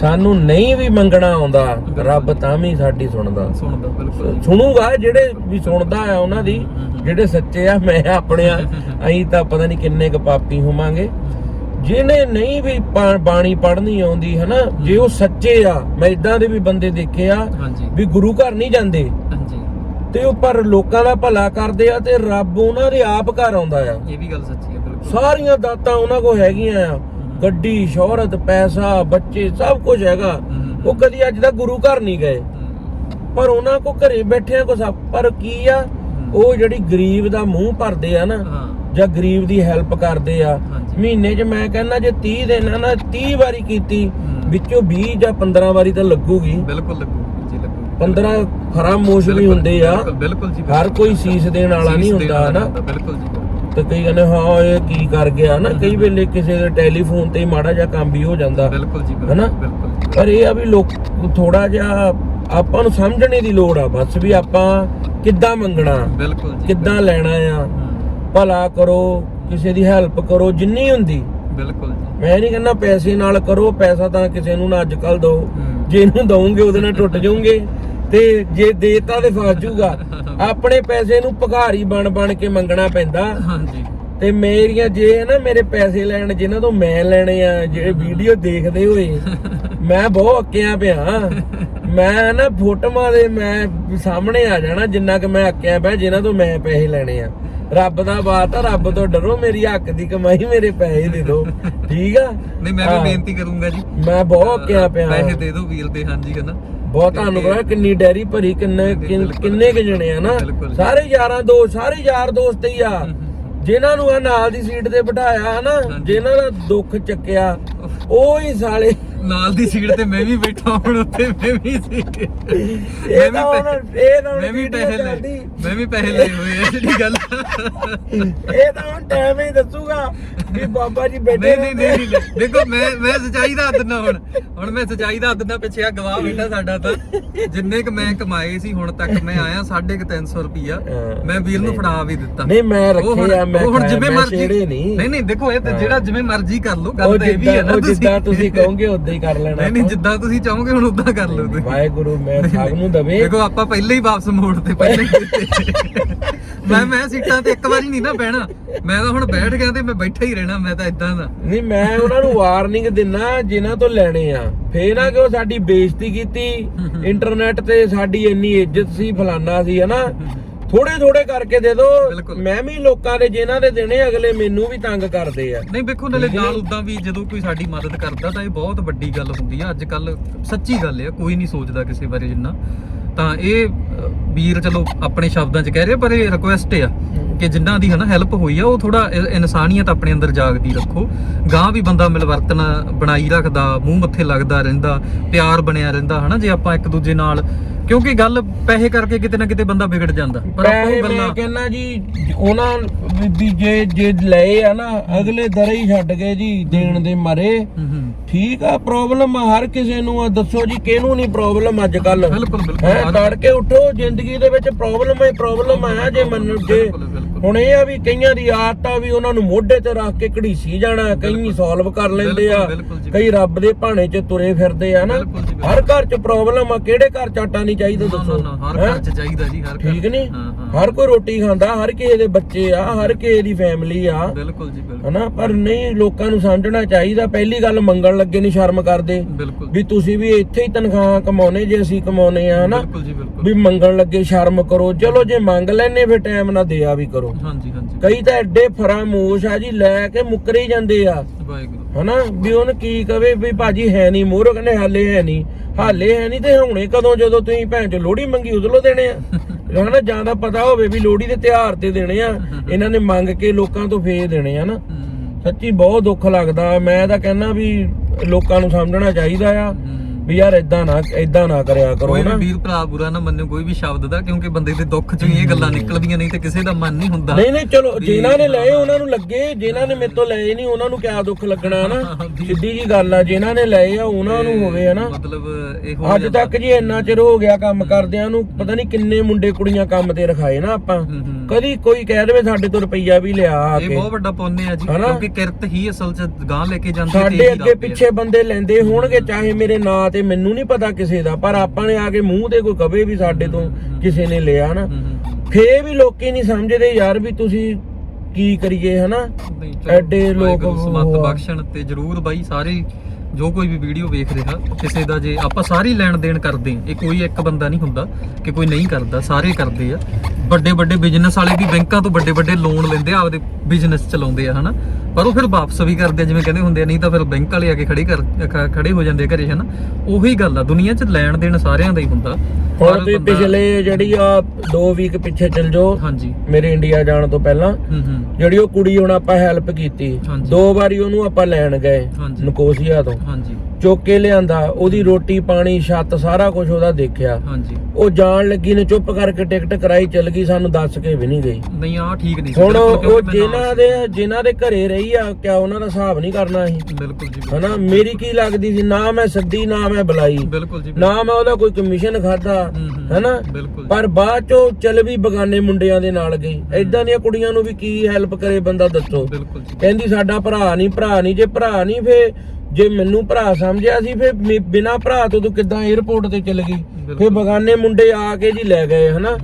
ਸਾਨੂੰ ਨਹੀਂ ਵੀ ਮੰਗਣਾ ਆਉਂਦਾ ਰੱਬ ਤਾਂ ਵੀ ਸਾਡੀ ਸੁਣਦਾ। ਸੁਣਦਾ ਬਿਲਕੁਲ। ਸੁਣੂਗਾ ਜਿਹੜੇ ਵੀ ਸੁਣਦਾ ਆ ਉਹਨਾਂ ਦੀ। ਜਿਹੜੇ ਸੱਚੇ ਆ ਮੈਂ ਆਪਣੇ ਆ ਅਸੀਂ ਤਾਂ ਪਤਾ ਨਹੀਂ ਕਿੰਨੇ ਕੁ ਪਾਪੀ ਹੋਵਾਂਗੇ। ਜਿਹਨੇ ਨਹੀਂ ਵੀ ਬਾਣੀ ਪੜ੍ਹਨੀ ਆਉਂਦੀ ਹਨਾ? ਜੇ ਉਹ ਸੱਚੇ ਆ ਮੈਂ ਇਦਾਂ ਦੇ ਵੀ ਬੰਦੇ ਦੇਖੇ ਆ ਵੀ ਗੁਰੂ ਘਰ ਨਹੀਂ ਜਾਂਦੇ। ਹਾਂਜੀ। ਤੇ ਉਹ ਪਰ ਲੋਕਾਂ ਦਾ ਭਲਾ ਕਰਦੇ ਆ ਤੇ ਰੱਬ ਉਹਨਾਂ ਦੇ ਆਪ ਘਰ ਆਉਂਦਾ ਆ। ਇਹ ਵੀ ਗੱਲ ਸੱਚੀ ਹੈ ਬਿਲਕੁਲ। ਸਾਰੀਆਂ ਦਾਤਾਂ ਉਹਨਾਂ ਕੋ ਹੈਗੀਆਂ ਆ। ਗੱਡੀ ਸ਼ੋਹਰਤ ਪੈਸਾ ਬੱਚੇ ਸਭ ਕੁਝ ਹੈਗਾ। ਉਹ ਕਦੀ ਅੱਜ ਤੱਕ ਗੁਰੂ ਘਰ ਨਹੀਂ ਗਏ। ਪਰ ਉਹਨਾਂ ਕੋ ਘਰੇ ਬੈਠਿਆਂ ਕੋ ਸਭ। ਪਰ ਕੀ ਆ ਉਹ ਜਿਹੜੀ ਗਰੀਬ ਦਾ ਮੂੰਹ ਭਰਦੇ ਆ ਨਾ ਜਾਂ ਗਰੀਬ ਦੀ ਹੈਲਪ ਕਰਦੇ ਆ। ਮਹੀਨੇ 'ਚ ਮੈਂ ਕਹਿੰਦਾ ਜੇ 30 ਦਿਨ ਆ ਨਾ 30 ਵਾਰੀ ਕੀਤੀ। ਵਿੱਚੋਂ 20 ਜਾਂ 15 ਵਾਰੀ ਤਾਂ ਲੱਗੂਗੀ। ਬਿਲਕੁਲ ਲੱਗੂ ਜੀ ਲੱਗੂ 15 ਖਰਾਮੋਸ਼ ਵੀ ਬਿਲਕੁਲ, ਹੁੰਦੇ ਆ। ਬਿਲਕੁਲ ਜੀ ਹਰ ਕੋਈ ਸੀਸ ਦੇਣ ਵਾਲਾ ਨਹੀਂ ਹੁੰਦਾ ਨਾ ਬਿਲਕੁਲ ਜੀ। ਤੇ ਕਈ ਕਹਿੰਦੇ ਹਾਂ ਇਹ ਕੀ ਕਰ ਗਿਆ ਨਾ? ਕਈ ਵੇਲੇ ਕਿਸੇ ਦੇ ਟੈਲੀਫੋਨ ਤੇ ਮਾੜਾ ਜਿਹਾ ਕੰਮ ਵੀ ਹੋ ਜਾਂਦਾ। ਬਿਲਕੁਲ ਜੀ ਹਨਾ? ਬਿਲਕੁਲ ਪਰ ਇਹ ਆ ਵੀ ਲੋਕ ਥੋੜਾ ਜਿਹਾ ਆਪਾਂ ਨੂੰ ਸਮਝਣੇ ਦੀ ਲੋੜ ਆ ਬਸ ਵੀ ਆਪਾਂ ਕਿੱਦਾਂ ਮੰਗਣਾ ਬਿਲਕੁਲ ਜੀ ਕਿੱਦਾਂ ਲੈਣਾ ਆ। ਭਲਾ ਕਰੋ ਕਿਸੇ ਦੀ ਹੈਲਪ ਕਰੋ ਜਿੰਨੀ ਹੁੰਦੀ। ਬਿਲਕੁਲ ਜੀ। ਮੈਂ ਨਹੀਂ ਕਹਿੰਦਾ ਪੈਸੇ ਨਾਲ ਕਰੋ ਪੈਸਾ ਤਾਂ ਕਿਸੇ ਨੂੰ ਨਾ ਅੱਜ ਕੱਲ ਦੋ ਜੇ ਇਹਨੂੰ ਦਵੋਗੇ ਉਹਦੇ ਨਾਲ ਟੁੱਟ ਜਾਓਗੇ ਤੇ ਜੇ ਦੇਤਾ ਤੇ ਫਸ ਜਾਊਗਾ ਆਪਣੇ ਪੈਸੇ ਨੂੰ ਭਿਖਾਰੀ ਬਣ ਬਣ ਕੇ ਮੰਗਣਾ ਪੈਂਦਾ। ਹਾਂਜੀ। ਤੇ ਮੇਰੀਆਂ ਜੇ ਹੈ ਨਾ ਮੇਰੇ ਪੈਸੇ ਲੈਣ ਜਿਨ੍ਹਾਂ ਤੋਂ ਮੈਂ ਲੈਣੇ ਆ ਜਿਹੜੇ ਵੀਡੀਓ ਦੇਖਦੇ ਹੋਏ ਮੈਂ ਬਹੁਤ ਅੱਕਿਆ ਪਿਆ। ਮੈਂ ਨਾ ਫੋਟੋਆਂ ਦੇ ਮੈਂ ਸਾਹਮਣੇ ਆ ਜਾਣਾ ਜਿੰਨਾ ਕਿ ਮੈਂ ਅੱਕਿਆ ਪਿਆ ਜਿਨ੍ਹਾਂ ਤੋਂ ਮੈਂ ਪੈਸੇ ਲੈਣੇ ਆ। ਰੱਬ ਦਾ ਬਾਤ ਆ ਰੱਬ ਤੋਂ ਡਰੋ ਮੇਰੀ ਹੱਕ ਦੀ ਕਮਾਈ ਮੇਰੇ ਪੈਸੇ ਦੇ ਦਿਓ। ਠੀਕ ਆ? ਨਹੀਂ ਮੈਂ ਵੀ। ਬੇਨਤੀ ਕਰੂੰਗਾ ਜੀ। ਮੈਂ ਬਹੁਤ ਅੱਕਿਆ ਪਿਆ। ਪੈਸੇ ਦੇ ਦਿਓ ਵੀਰ ਦੇ ਹਾਂਜੀ ਹਨਾ ਬਹੁਤ ਤੁਹਾਨੂੰ ਪਤਾ ਕਿੰਨੀ ਡੈਰੀ ਭਰੀ ਕਿੰਨੇ ਕਿੰਨ- ਕਿ ਜਣੇ ਆ ਨਾ। ਸਾਰੇ ਯਾਰਾਂ ਦੋਸਤ ਸਾਰੇ ਯਾਰ ਦੋਸਤ ਹੀ ਆ। ਜਿਨ੍ਹਾਂ ਨੂੰ ਆ ਨਾਲ ਦੀ ਸੀਟ ਤੇ ਬਿਠਾਇਆ ਹਨਾ ਜਿਨ੍ਹਾਂ ਦਾ ਦੁੱਖ ਚੱਕਿਆ ਉਹ ਹੀ ਸਾਲੇ ਨਾਲ ਦੀ ਸੀਟ ਤੇ ਮੈਂ ਵੀ ਬੈਠਾ ਹੁਣ ਉੱਥੇ ਮੈਂ ਵੀ ਸੀ ਇਹ ਤਾਂ ਹੁਣ ਇਹ ਤਾਂ ਹੁਣ ਮੈਂ ਵੀ ਪੈਸੇ ਲੈ। ਮੈਂ ਵੀ ਪੈਸੇ ਲਏ ਹੋਏ ਆ ਜਿਹੜੀ ਗੱਲ। ਇਹ ਤਾਂ ਹੁਣ ਟਾਈਮ ਹੀ ਦੱਸੂਗਾ ਵੀ ਬਾਬਾ ਜੀ ਬੈਠੇ ਨਹੀਂ ਨਹੀਂ ਨਹੀਂ। ਦੇਖੋ ਮੈਂ ਮੈਂ ਸਚਾਈ ਦਾ ਦਿੰਦਾ ਹੁਣ। ਹੁਣ ਮੈਂ ਸਚਾਈ ਦਾ ਦਿੰਦਾ ਪਿੱਛੇ ਆ ਗਵਾਹ ਬੈਠਾ ਸਾਡਾ ਤਾਂ। ਜਿੰਨੇ ਕ ਮੈਂ ਕਮਾਏ ਸੀ ਹੁਣ ਤੱਕ ਮੈਂ ਆਇਆ 350 ਰੁਪਿਆ ਹਾਂ। ਮੈਂ ਵੀਰ ਨੂੰ ਫੜਾ ਵੀ ਦਿੱਤਾ। ਨਹੀਂ ਮੈਂ ਉਹ ਹੁਣ- ਰੱਖੇ ਆ ਮੈਂ ਉਹ ਹੁਣ ਜਿਵੇਂ ਮਰਜ਼ੀ ਨਹੀਂ। ਨਹੀਂ ਦੇਖੋ ਇਹ ਤਾਂ ਜਿਹੜਾ ਜਿਵੇਂ ਮਰਜ਼ੀ ਕਰ ਲਓ। ਉਹ ਗੱਲ ਤਾਂ ਇਹ ਵੀ ਹੈ ਨਾ ਉਹ ਜਿੱਦਾਂ ਤੁਸੀਂ ਕਹੋਗੇ ਉਦਾਂ ਹੀ ਕਰ ਲੈਣਾ ਨਹੀਂ ਨਹੀਂ ਜਿੱਦਾਂ ਤੁਸੀਂ ਚਾਹੋਗੇ ਹੁਣ ਉਦਾਂ ਕਰ ਲਓ ਤੁਸੀਂ। ਵਾਹਿਗੁਰੂ ਮੈਂ ਸਭ ਨੂੰ ਦਵੇ। ਦੇਖੋ ਆਪਾਂ ਪਹਿਲੇ ਹੀ ਵਾਪਸ ਮੋੜ ਤੇ ਪਹਿਲੇ ਹੀ। ਮੈਂ ਮੈਂ ਸੀਟਾਂ ਤੇ ਇੱਕ ਵਾਰੀ ਨਹੀਂ ਨਾ ਬਹਿਣਾ। ਮੈਂ ਤਾਂ ਹੁਣ ਬੈਠ ਗਿਆ ਤੇ ਮੈਂ ਬੈਠਾ ਹੀ ਰਹਿਣਾ ਮੈਂ ਤਾਂ ਇਦਾਂ ਦਾ। ਨਹੀਂ ਮੈਂ ਉਹਨਾਂ ਨੂੰ ਵਾਰਨਿੰਗ ਦਿੰਨਾ ਜਿਨ੍ਹਾਂ ਤੋਂ ਲੈਣੇ ਆ। ਫੇਰ ਨਾ ਕਿ ਉਹ ਸਾਡੀ ਬੇਇੱਜ਼ਤੀ ਕੀਤੀ? ਇੰਟਰਨੈਟ ਤੇ ਸਾਡੀ ਇੰਨੀ ਇੱਜ਼ਤ ਸੀ ਫਲਾਨਾ ਸੀ ਹਨਾ? ਥੋੜੇ ਥੋੜੇ ਕਰਕੇ ਦੇ ਦੋ। ਬਿਲਕੁਲ। ਮੈਂ ਵੀ ਲੋਕਾਂ ਦੇ ਜਿਨ੍ਹਾਂ ਦੇ ਦੇਣੇ ਅਗਲੇ ਮੈਨੂੰ ਵੀ ਤੰਗ ਕਰਦੇ ਆ। ਨਹੀਂ ਵੇਖੋ ਨਾਲੇ ਨਾਲ ਉਦਾਂ ਵੀ ਜਦੋਂ ਕੋਈ ਸਾਡੀ ਮਦਦ ਕਰਦਾ ਤਾਂ ਇਹ ਬਹੁਤ ਵੱਡੀ ਗੱਲ ਹੁੰਦੀ ਆ। ਅੱਜ ਕੱਲ ਸੱਚੀ ਗੱਲ ਆ ਕੋਈ ਨਹੀਂ ਸੋਚਦਾ ਕਿਸੇ ਬਾਰੇ ਜਿੰਨਾ। ਤਾਂ ਇਹ ਵੀਰ ਚਲੋ ਆਪਣੇ ਸ਼ਬਦਾਂ 'ਚ ਕਹਿ ਰਹੇ ਪਰ ਇਹ ਰਿਕੁਐਸਟ ਆ। ਕਿ ਜਿਨ੍ਹਾਂ ਦੀ ਹਨਾ ਹੈਲਪ ਹੋਈ ਆ ਉਹ ਥੋੜਾ ਇਨਸਾਨੀਅਤ ਆਪਣੇ ਅੰਦਰ ਜਾਗਦੀ ਰੱਖੋ। ਗਾਂ ਵੀ ਬੰਦਾ ਮਿਲਵਰਤਨ ਬਣਾਈ ਰੱਖਦਾ ਮੂੰਹ ਮੱਥੇ ਲੱਗਦਾ ਰਹਿੰਦਾ ਪਿਆਰ ਬਣਿਆ ਰਹਿੰਦਾ ਹਨਾ ਜੇ ਆਪਾਂ ਇੱਕ ਦੂਜੇ ਨਾਲ ਕਿਉਂਕਿ ਗੱਲ ਪੈਸੇ ਕਰਕੇ ਕਿਤੇ ਨਾ ਕਿਤੇ ਬੰਦਾ ਵਿਗੜ ਜਾਂਦਾ। ਪਰ ਆਪਾਂ ਉਹ ਗੱਲਾਂ ਕਹਿੰਦਾ ਜੀ ਉਹਨਾਂ ਵੀ- ਵੀ ਜੇ ਜੇ ਲਏ ਆ ਨਾ ਅਗਲੇ ਦਰੇ ਹੀ ਛੱਡ ਗਏ ਜੀ ਦੇਣ ਦੇ ਮਾਰੇ। ਠੀਕ ਆ ਪ੍ਰੋਬਲਮ ਹਰ ਕਿਸੇ ਨੂੰ ਆ ਦੱਸੋ ਜੀ ਕਿਹਨੂੰ ਨਹੀਂ ਪ੍ਰੋਬਲਮ ਅੱਜ ਕੱਲ ਬਿਲਕੁਲ ਬਿਲਕੁਲ। ਹੈ ਤੜਕੇ ਉੱਠੋ ਜ਼ਿੰਦਗੀ ਦੇ ਵਿੱਚ ਪ੍ਰੋਬਲਮ ਹੈ ਪ੍ਰੋਬਲਮ ਆਇਆ ਜੇ ਮੰਨ ਜੇ। ਹੁਣ ਇਹ ਆ ਵੀ ਕਈਆਂ ਦੀ ਆਦਤ ਆ ਵੀ ਉਹਨਾਂ ਨੂੰ ਮੋਢੇ ਤੇ ਰੱਖ ਕੇ ਘੜੀਸੀ ਜਾਣਾ ਕਈ ਸੋਲਵ ਕਰ ਲੈਂਦੇ ਆ। ਕਈ ਰੱਬ ਦੇ ਭਾਣੇ 'ਚ ਤੁਰੇ ਫਿਰਦੇ ਆ ਨਾ। ਹਰ ਘਰ 'ਚ ਪ੍ਰੋਬਲਮ ਆ ਕਿਹੜੇ ਘਰ 'ਚ ਆਟਾ ਨਹੀਂ ਚਾਹੀਦਾ ਦੱਸੋ? ਹਰ? ਘਰ 'ਚ ਚਾਹੀਦਾ ਜੀ ਹਰ ਘਰ। ਠੀਕ ਨਹੀਂ ਹਰ ਕੋਈ ਰੋਟੀ ਖਾਂਦਾ ਹਰ ਕਿਸੇ ਦੇ ਬੱਚੇ ਆ ਹਰ ਕਿਸੇ ਦੀ ਫੈਮਿਲੀ ਆ। ਬਿਲਕੁਲ ਜੀ ਬਿਲਕੁਲ। ਹਨਾ? ਪਰ ਨਹੀਂ ਲੋਕਾਂ ਨੂੰ ਸਮਝਣਾ ਚਾਹੀਦਾ ਪਹਿਲੀ ਗੱਲ ਮੰਗਣ ਲੱਗੇ ਨਹੀਂ ਸ਼ਰਮ ਕਰਦੇ। ਵੀ ਤੁਸੀਂ ਵੀ ਇੱਥੇ ਹੀ ਤਨਖਾਹਾਂ ਕਮਾਉਨੇ ਜੇ ਅਸੀਂ ਕਮਾਉਨੇ ਆ ਹਨਾ? ਬਿਲਕੁਲ ਜੀ ਬਿਲਕੁਲ। ਵੀ ਮੰਗਣ ਲੱਗੇ ਸ਼ਰਮ ਕਰੋ। ਚਲੋ ਜੇ ਮੰਗ ਲੈਨੇ ਫਿਰ ਟਾਈਮ ਨਾਲ ਦਿਆ ਵੀ ਕਰੋ। ਹਾਂਜੀ ਹਾਂਜੀ। ਕਈ ਤਾਂ ਐਡੇ ਫਰਾਮੋਸ਼ ਆ ਜੀ ਲੈ ਕੇ ਮੁੱਕਰੇ ਜਾਂਦੇ ਆ। ਵਾਹਿਗੁਰੂ। ਹਨਾ? ਵੀ ਉਹਨ ਕੀ ਕਵੇ ਵੀ ਭਾਜੀ ਹੈ ਨਹੀਂ ਮੋਹਰੋ ਕਹਿੰਦੇ ਹਾਲੇ ਹੈ ਨਹੀਂ। ਹਾਲੇ ਹੈ ਨਹੀਂ ਤੇ ਹੁਣੇ ਕਦੋਂ ਜਦੋਂ ਤੁਸੀਂ ਭੈਣ ਚ ਲੋਹੜੀ ਮੰਗੀ ਉਦਲੋਂ ਦੇਣੇ ਆ। ਹਨਾ? ਜਾਂ ਤਾਂ ਪਤਾ ਹੋਵੇ ਵੀ ਲੋਹੜੀ ਦੇ ਤਿਉਹਾਰ ਤੇ ਦੇਣੇ ਆ। ਇਹਨਾਂ ਨੇ ਮੰਗ ਕੇ ਲੋਕਾਂ ਤੋਂ ਫੇਰ ਦੇਣੇ ਆ ਨਾ। ਸੱਚੀ ਬਹੁਤ ਦੁੱਖ ਲੱਗਦਾ। ਮੈਂ ਤਾਂ ਕਹਿੰਦਾ ਵੀ ਲੋਕਾਂ ਨੂੰ ਸਮਝਣਾ ਚਾਹੀਦਾ ਆ। ਵੀ ਯਾਰ ਇਦਾਂ ਨਾ ਇਦਾਂ ਨਾ ਕਰਿਆ ਕਰੋ ਕੋਈ ਨਾ ਵੀਰ ਭਰਾ ਬੁਰਾ ਨਾ ਮੰਨਿਓ ਕੋਈ ਵੀ ਸ਼ਬਦ ਦਾ ਕਿਉਂਕਿ ਬੰਦੇ ਦੇ ਦੁੱਖ ਚੋਂ ਇਹ ਗੱਲਾਂ ਨਿਕਲਦੀਆਂ ਨਹੀਂ ਤੇ ਕਿਸੇ ਦਾ ਮਨ ਨਹੀਂ ਹੁੰਦਾ। ਨਹੀਂ ਨਹੀਂ ਚਲੋ ਜਿਨ੍ਹਾਂ ਨੇ ਲਏ ਉਹਨਾਂ ਨੂੰ ਲੱਗੇ ਜਿਨ੍ਹਾਂ ਨੇ ਮੇਰੇ ਤੋਂ ਲਏ ਨਹੀਂ ਉਹਨਾਂ ਨੂੰ ਕਿਆ ਦੁੱਖ ਲੱਗਣਾ ਨਾ ਸਿੱਧੀ ਜੀ ਗੱਲ ਆ ਜਿਨ੍ਹਾਂ ਨੇ ਲਏ ਆ ਉਹਨਾਂ ਨੂੰ ਹੋਵੇ ਹਨਾ? ਮਤਲਬ ਇਹ ਹੋ ਅੱਜ ਤੱਕ ਜੀ ਇੰਨਾ ਚਿਰ ਹੋ ਗਿਆ ਕੰਮ ਕਰਦਿਆਂ ਨੂੰ ਪਤਾ ਨਹੀਂ ਕਿੰਨੇ ਮੁੰਡੇ ਕੁੜੀਆਂ ਕੰਮ ਤੇ ਰਖਾਏ ਨਾ ਆਪਾਂ। ਕਦੀ ਕੋਈ ਕਹਿ ਦੇਵੇ ਸਾਡੇ ਤੋਂ ਰੁਪਈਆ ਵੀ ਲਿਆ ਆ ਇਹ ਕੇ। ਬਹੁਤ ਵੱਡਾ ਪੁੰਨ ਹੈ ਜੀ? ਕਿਉਂਕਿ ਕਿਰਤ ਹੀ ਅਸਲ 'ਚ ਗਾਂ ਲੈ ਕੇ ਜਾਂਦੀ ਤੇ ਸਾਡੇ ਇਹੀ ਅੱਗੇ। ਪਿੱਛੇ ਬੰਦੇ ਲੈਂਦੇ ਹੋਣਗੇ ਚਾਹੇ ਮੇਰੇ ਨਾਂ ਤੇ ਮੈਨੂੰ ਨਹੀਂ ਪਤਾ ਕਿਸੇ ਦਾ ਪਰ ਆਪਾਂ ਨੇ ਆ ਕੇ ਮੂੰਹ ਤੇ ਕੋਈ ਕਵੇ ਵੀ ਸਾਡੇ ਤੋਂ ਕਿਸੇ ਨੇ ਲਿਆ ਨਾ। ਫੇਰ ਵੀ ਲੋਕੀ ਨਹੀਂ ਸਮਝਦੇ ਯਾਰ ਵੀ ਤੁਸੀਂ ਕੀ ਕਰੀਏ ਹਨਾ? ਐਡੇ ਲੋਕ ਸਮਤ। ਬਖਸ਼ਣ ਤੇ ਜਰੂਰ ਬਾਈ ਸਾਰੇ ਜੋ ਕੋਈ ਵੀ ਵੀਡੀਓ ਵੇਖ ਰਿਹਾ ਕਿਸੇ ਦਾ ਜੇ ਆਪਾਂ ਸਾਰੀ ਲੈਣ ਦੇਣ ਕਰਦੇ ਇਹ ਕੋਈ ਇੱਕ ਬੰਦਾ ਨਹੀਂ ਹੁੰਦਾ ਕਿ ਕੋਈ ਨਹੀਂ ਕਰਦਾ ਸਾਰੇ ਕਰਦੇ ਆ। ਵੱਡੇ ਵੱਡੇ ਬਿਜ਼ਨਸ ਵਾਲੇ ਵੀ ਬੈਂਕਾਂ ਤੋਂ ਵੱਡੇ ਵੱਡੇ ਲੋਨ ਲੈਂਦੇ ਆ ਆਪਦੇ ਬਿਜ਼ਨਸ ਚਲਾਉਂਦੇ ਆ ਹਨਾ? ਪਰ ਉਹ ਫਿਰ ਵਾਪਸ ਵੀ ਕਰਦੇ ਆ ਜਿਵੇਂ ਕਹਿੰਦੇ ਹੁੰਦੇ ਆ ਨਹੀਂ ਤਾਂ ਫਿਰ ਬੈਂਕ ਵਾਲੇ ਆ ਕੇ ਖੜੇ ਕਰ ਖ- ਖੜੇ ਹੋ ਜਾਂਦੇ ਆ ਘਰੇ ਹਨਾ? ਉਹੀ ਗੱਲ ਆ ਦੁਨੀਆ 'ਚ ਲੈਣ ਦੇਣ ਸਾਰਿਆਂ ਦਾ ਹੀ ਹੁੰਦਾ। ਹੁਣ ਪਰ ਤੁਸੀਂ ਬੰਦਾ- ਪਿਛਲੇ ਜਿਹੜੀ ਆ 2 ਵੀਕ ਪਿੱਛੇ ਚੱਲ ਜਾਓ ਹਾਂਜੀ। ਮੇਰੇ ਇੰਡੀਆ ਜਾਣ ਤੋਂ ਪਹਿਲਾਂ ਹੂੰ ਹੂੰ। ਜਿਹੜੀ ਉਹ ਕੁੜੀ ਹੁਣ ਆਪਾਂ ਹੈਲਪ ਕੀਤੀ ਹਾਂਜੀ। ਦੋ ਵਾਰੀ ਉਹਨੂੰ ਆਪਾਂ ਲੈਣ ਗਏ ਹਾਂਜੀ। ਨਕੋਸੀਆ ਤੋਂ। ਹਾਂਜੀ। ਚੁੱਕ ਕੇ ਲਿਆਂਦਾ ਉਹਦੀ ਰੋਟੀ ਪਾਣੀ ਛੱਤ ਸਾਰਾ ਕੁਝ ਉਹਦਾ ਦੇਖਿਆ। ਹਾਂਜੀ। ਉਹ ਜਾਣ ਲੱਗੀ ਨੇ ਚੁੱਪ ਕਰਕੇ ਟਿਕਟ ਕਰਾਈ ਚੱਲ ਗਈ ਸਾਨੂੰ ਦੱਸ ਕੇ ਵੀ ਨਹੀਂ ਗਈ। ਨਹੀਂ ਆ ਠੀਕ ਨਹੀਂ ਹੁਣ ਉਹ ਜਿਨ੍ਹਾਂ ਦੇ ਜਿਨ੍ਹਾਂ ਦੇ ਘਰੇ ਰਹੀ ਆ ਕਿਆ ਉਹਨਾਂ ਦਾ ਹਿਸਾਬ ਨਹੀਂ ਕਰਨਾ ਸੀ? ਸੀ। ਬਿਲਕੁਲ ਜੀ। ਹਨਾ ਮੇਰੀ ਕੀ ਲੱਗਦੀ ਸੀ ਨਾ ਮੈਂ ਸੱਦੀ ਨਾ ਮੈਂ ਬੁਲਾਈ। ਬਿਲਕੁਲ ਜੀ ਨਾ ਮੈਂ ਉਹਦਾ ਕੋਈ ਕਮਿਸ਼ਨ ਖਾਦਾ ਹਨਾ? ਪਰ ਬਾਅਦ ਚੋਂ ਚੱਲ ਵੀ ਬਗਾਨੇ ਮੁੰਡਿਆਂ ਦੇ ਨਾਲ ਗਈ। ਐਦਾਂ ਦੀਆਂ ਕੁੜੀਆਂ ਨੂੰ ਵੀ ਕੀ ਹੈਲਪ ਕਰੇ ਬੰਦਾ ਦੱਸੋ? ਬਿਲਕੁਲ ਜੀ ਕਹਿੰਦੀ ਸਾਡਾ ਭਰਾ ਨਹੀਂ ਭਰਾ ਨਹੀਂ ਜੇ ਭਰਾ ਨਹੀਂ ਫੇ ਜੇ ਮੈਨੂੰ ਭਰਾ ਸਮਝਿਆ ਸੀ ਫੇ ਬਿਨਾ ਭਰਾ ਤੋਂ ਤੂੰ ਕਿਦਾਂ 에어ਪੋਰਟ ਤੇ ਚੱਲ ਗਈ? ਫੇ ਬਗਾਨੇ ਮੁੰਡੇ ਆ ਕੇ ਜੀ ਲੈ ਗਏ ਹਨਾ?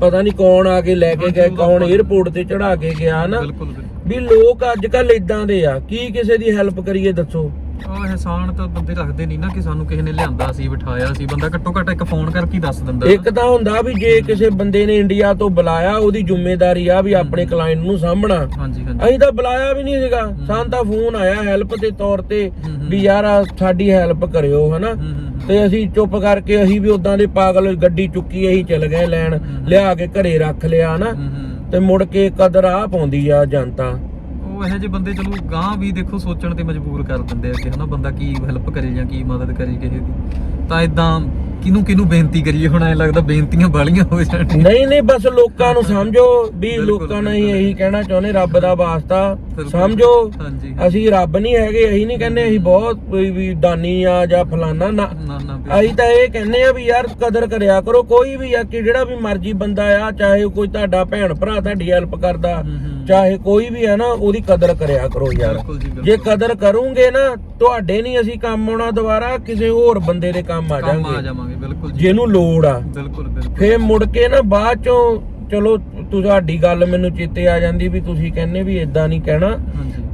ਪਤਾ ਨਹੀਂ ਕੌਣ ਆ ਕੇ ਲੈ ਕੇ ਗਏ ਕੌਣ 에어ਪੋਰਟ ਤੇ ਚੜਾ ਕੇ ਗਿਆ ਹਨਾ? ਵੀ ਲੋਕ ਅੱਜ ਕੱਲ ਇਦਾਂ ਦੇ ਆ ਕੀ ਕਿਸੇ ਦੀ ਹੈਲਪ ਕਰੀਏ ਦੱਸੋ? ਉਹ ਇਹਸਾਨ ਤਾਂ ਬੰਦੇ ਰੱਖਦੇ ਨਹੀਂ ਨਾ ਕਿ ਸਾਨੂੰ ਕਿਸੇ ਨੇ ਲਿਆਂਦਾ ਸੀ ਬਿਠਾਇਆ ਸੀ। ਬੰਦਾ ਘੱਟੋ ਘੱਟ ਇੱਕ ਫੋਨ ਕਰਕੇ ਹੀ ਦੱਸ ਦਿੰਦਾ। ਇੱਕ ਤਾਂ ਹੁੰਦਾ ਵੀ ਜੇ ਕਿਸੇ ਬੰਦੇ ਨੇ ਇੰਡੀਆ ਤੋਂ ਬੁਲਾਇਆ ਉਹਦੀ ਜ਼ਿੰਮੇਵਾਰੀ ਆ ਵੀ ਆਪਣੇ ਕਲਾਇੰਟ ਨੂੰ ਸਾਂਭਣਾ। ਹਾਂਜੀ ਹਾਂਜੀ। ਅਸੀਂ ਤਾਂ ਬੁਲਾਇਆ ਵੀ ਨਹੀਂ ਸੀਗਾ। ਸਾਨੂੰ ਤਾਂ ਫੋਨ ਆਇਆ ਹੈਲਪ ਦੇ ਤੌਰ ਤੇ। ਵੀ ਯਾਰ ਸਾਡੀ ਹੈਲਪ ਕਰਿਓ ਹਨਾ। ਤੇ ਅਸੀਂ ਚੁੱਪ ਕਰਕੇ ਅਸੀਂ ਵੀ ਉਦਾਂ ਦੇ ਪਾਗਲ ਗੱਡੀ ਚੁੱਕੀ ਅਸੀਂ ਚਲ ਗਏ ਲੈਣ। ਲਿਆ ਕੇ ਘਰੇ ਰੱਖ ਲਿਆ ਨਾ ਹੂੰ ਹੂੰ। ਤੇ ਮੁੜ ਕੇ ਕਦਰ ਆ ਪਾਉਂਦੀ ਆ ਜਨਤਾ। ਇਹੋ ਜਿਹੇ ਬੰਦੇ ਚਲੋ ਗਾਂ ਵੀ ਦੇਖੋ ਸੋਚਣ ਤੇ ਮਜਬੂਰ ਕਰ ਦਿੰਦੇ ਆ ਕਿ ਹਨਾ ਬੰਦਾ ਕੀ ਹੈਲਪ ਕਰੇ ਜਾਂ ਕੀ ਮਦਦ ਕਰੇ ਕਿਸੇ ਦੀ ਤਾਂ ਇਦਾਂ ਕਿਨੂੰ ਕਿਨੂੰ ਬੇਨਤੀ ਕਰੀਏ ਹੁਣ ਐ ਲੱਗਦਾ ਬੇਨਤੀਆਂ ਬਾਲੀਆਂ ਹੋ ਜਾਣ ਨਹੀਂ ਨਹੀਂ ਬਸ ਲੋਕਾਂ ਨੂੰ ਸਮਝੋ ਵੀ ਲੋਕਾਂ ਨੂੰ। ਇਹੀ ਕਹਿਣਾ ਚਾਹੁੰਦੇ ਰੱਬ ਦਾ ਵਾਸਤਾ। ਸਮਝੋ ਅਸੀਂ ਰੱਬ ਨਹੀਂ ਹੈਗੇ ਅਸੀਂ ਨਹੀਂ ਕਹਿੰਦੇ ਅਸੀਂ ਬਹੁਤ ਕੋਈ ਵੀ ਦਾਨੀ ਆ ਜਾਂ ਫਲਾਨਾ ਨਾ ਅਸੀਂ ਤਾਂ ਇਹ ਕਹਿੰਦੇ ਆ ਵੀ ਯਾਰ ਕਦਰ ਕਰਿਆ ਕਰੋ ਕੋਈ ਵੀ ਆ ਕਿ ਜਿਹੜਾ ਵੀ ਮਰਜ਼ੀ ਬੰਦਾ ਆ ਚਾਹੇ ਕੋਈ ਤੁਹਾਡਾ ਭੈਣ ਭਰਾ ਤੁਹਾਡੀ ਹੈਲਪ ਕਰਦਾ। ਚਾਹੇ ਕੋਈ ਵੀ ਆ ਨਾ ਉਹਦੀ ਕਦਰ ਕਰਿਆ ਕਰੋ ਯਾਰ। ਜੀ ਕਦਰ ਕਰੋਗੇ ਨਾ ਤੁਹਾਡੇ ਨਹੀਂ ਅਸੀਂ ਕੰਮ ਆਉਣਾ ਦੁਬਾਰਾ ਕਿਸੇ ਹੋਰ ਬੰਦੇ ਦੇ ਕੰਮ ਆ ਕੰਮ ਆ ਜਾਾਂਗੇ ਜਾਵਾਂਗੇ ਬਿਲਕੁਲ ਜਿਹਨੂੰ ਲੋੜ ਆ। ਬਿਲਕੁਲ ਬਿਲਕੁਲ। ਫੇਰ ਮੁੜ ਕੇ ਨਾ ਬਾਅਦ ਚੋਂ ਚਲੋ ਤੁਹਾਡੀ ਗੱਲ ਮੈਨੂੰ ਚੇਤੇ ਆ ਜਾਂਦੀ ਵੀ ਤੁਸੀਂ ਕਹਿੰਦੇ ਵੀ ਇਦਾਂ ਨਹੀਂ ਕਹਿਣਾ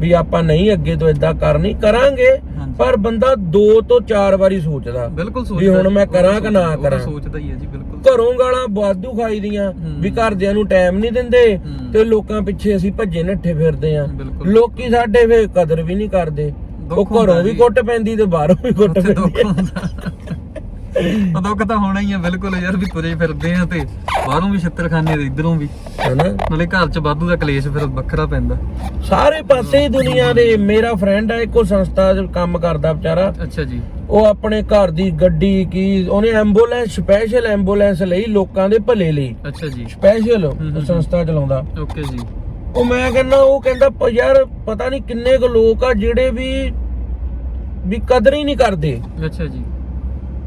ਵੀ ਆਪਾਂ ਨਹੀਂ ਅੱਗੇ ਤੋਂ ਇਦਾਂ ਕਰਨੀ ਕਰਾਂਗੇ। ਪਰ ਬੰਦਾ ਦੋ ਤੋਂ ਚਾਰ ਵਾਰੀ ਸੋਚਦਾ ਬਿਲਕੁਲ ਵੀ ਹੁਣ ਮੈਂ ਕਰਾਂ ਕਿ ਨਾ ਕਰਾਂ। ਸੋਚਦਾ ਹੀ ਹੈ ਜੀ ਬਿਲਕੁਲ ਘਰੋਂ ਗਾਲਾਂ ਵਾਧੂ ਖਾਈਦੀਆਂ ਹੂੰ। ਵੀ ਘਰਦਿਆਂ ਨੂੰ ਟਾਈਮ ਨਹੀਂ ਦਿੰਦੇ। ਤੇ ਲੋਕਾਂ ਪਿੱਛੇ ਅਸੀਂ ਭੱਜੇ ਨੱਠੇ ਫਿਰਦੇ ਆ। ਲੋਕੀ ਸਾਡੇ ਫੇ ਕਦਰ ਵੀ ਨਹੀਂ ਕਰਦੇ ਉਹ ਘਰੋਂ ਵੀ। ਕੁੱਟ ਪੈਂਦੀ ਤੇ ਬਾਹਰੋਂ ਵੀ ਕੁੱਟ ਪੈਂਦੀ ਉਹ ਦੁੱਖ ਤਾਂ ਹੋਣਾ ਹੀ ਆ ਬਿਲਕੁਲ ਯਾਰ ਵੀ ਤੁਰੇ ਫਿਰਦੇ ਆ ਤੇ ਬਾਹਰੋਂ ਵੀ ਛਿੱਤਰ ਖਾਨੇ ਤੇ ਇਧਰੋਂ ਵੀ। ਹੈਨਾ? ਨਾਲੇ ਘਰ ਚ ਵਾਧੂ ਦਾ ਕਲੇਸ਼ ਫਿਰ ਵੱਖਰਾ ਪੈਂਦਾ। ਸਾਰੇ ਪਾਸੇ ਹੀ ਦੁਨੀਆ ਦੇ ਮੇਰਾ ਫਰੈਂਡ ਹੈ ਇੱਕੋ ਸੰਸਥਾ 'ਚ ਕੰਮ ਕਰਦਾ ਵਿਚਾਰਾ। ਅੱਛਾ ਜੀ। ਉਹ ਆਪਣੇ ਘਰ ਦੀ ਗੱਡੀ ਕੀ ਉਹਨੇ ਐਂਬੂਲੈਂਸ ਸਪੈਸ਼ਲ ਐਂਬੂਲੈਂਸ ਲਈ ਲੋਕਾਂ ਦੇ ਭਲੇ ਲਈ। ਅੱਛਾ ਜੀ। ਸਪੈਸ਼ਲ। ਸੰਸਥਾ ਚਲਾਉਂਦਾ। ਓਕੇ ਜੀ। ਉਹ ਮੈਂ ਕਹਿੰਦਾ ਉਹ ਕਹਿੰਦਾ ਪ- ਯਾਰ ਪਤਾ ਨਹੀਂ ਕਿੰਨੇ ਕੁ ਲੋਕ ਆ ਜਿਹੜੇ ਵੀ ਵੀ ਕਦਰ ਹੀ ਨਹੀਂ ਕਰਦੇ। ਅੱਛਾ ਜੀ।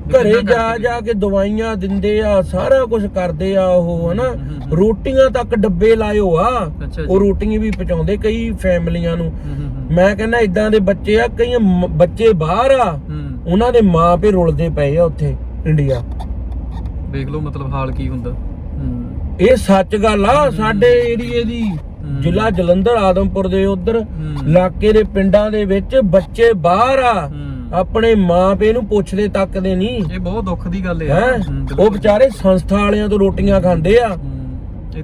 ਘਰੇ ਜਾ ਜਾ ਕੇ ਦਵਾਈਆਂ ਦਿੰਦੇ ਆ ਸਾਰਾ ਕੁਝ ਕਰਦੇ ਆ ਉਹ ਹਨਾ। ਰੋਟੀਆਂ ਤੱਕ ਡੱਬੇ ਲਾਇਓ ਆ। ਉਹ ਰੋਟੀਆਂ ਵੀ ਪਹੁੰਚਾਉਂਦੇ ਕਈ ਫੈਮਲੀਆਂ ਨੂੰ। ਮੈਂ ਕਹਿੰਦਾ ਇਦਾਂ ਦੇ ਬੱਚੇ ਆ ਕਈ ਬੱਚੇ ਬਾਹਰ ਆ। ਉਹਨਾਂ ਦੇ ਮਾਂ ਪਿਓ ਰੁਲਦੇ ਪਏ ਆ ਉੱਥੇ ਇੰਡੀਆ। ਦੇਖ ਲਓ ਮਤਲਬ ਹਾਲ ਕੀ ਹੁੰਦਾ। ਇਹ ਸੱਚ ਗੱਲ ਆ ਸਾਡੇ ਏਰੀਏ ਦੀ। ਜ਼ਿਲ੍ਹਾ ਜਲੰਧਰ ਆਦਮਪੁਰ ਦੇ ਉਧਰ। ਇਲਾਕੇ ਦੇ ਪਿੰਡਾਂ ਦੇ ਵਿੱਚ ਬੱਚੇ ਬਾਹਰ ਆ। ਆਪਣੇ ਮਾਂ ਪਿਓ ਨੂੰ ਪੁੱਛਦੇ ਤੱਕਦੇ ਨਹੀਂ। ਇਹ ਬਹੁਤ ਦੁੱਖ ਦੀ ਗੱਲ ਹੈ? ਉਹ। ਵਿਚਾਰੇ ਸੰਸਥਾ ਵਾਲਿਆਂ ਤੋਂ ਰੋਟੀਆਂ ਖਾਂਦੇ ਆ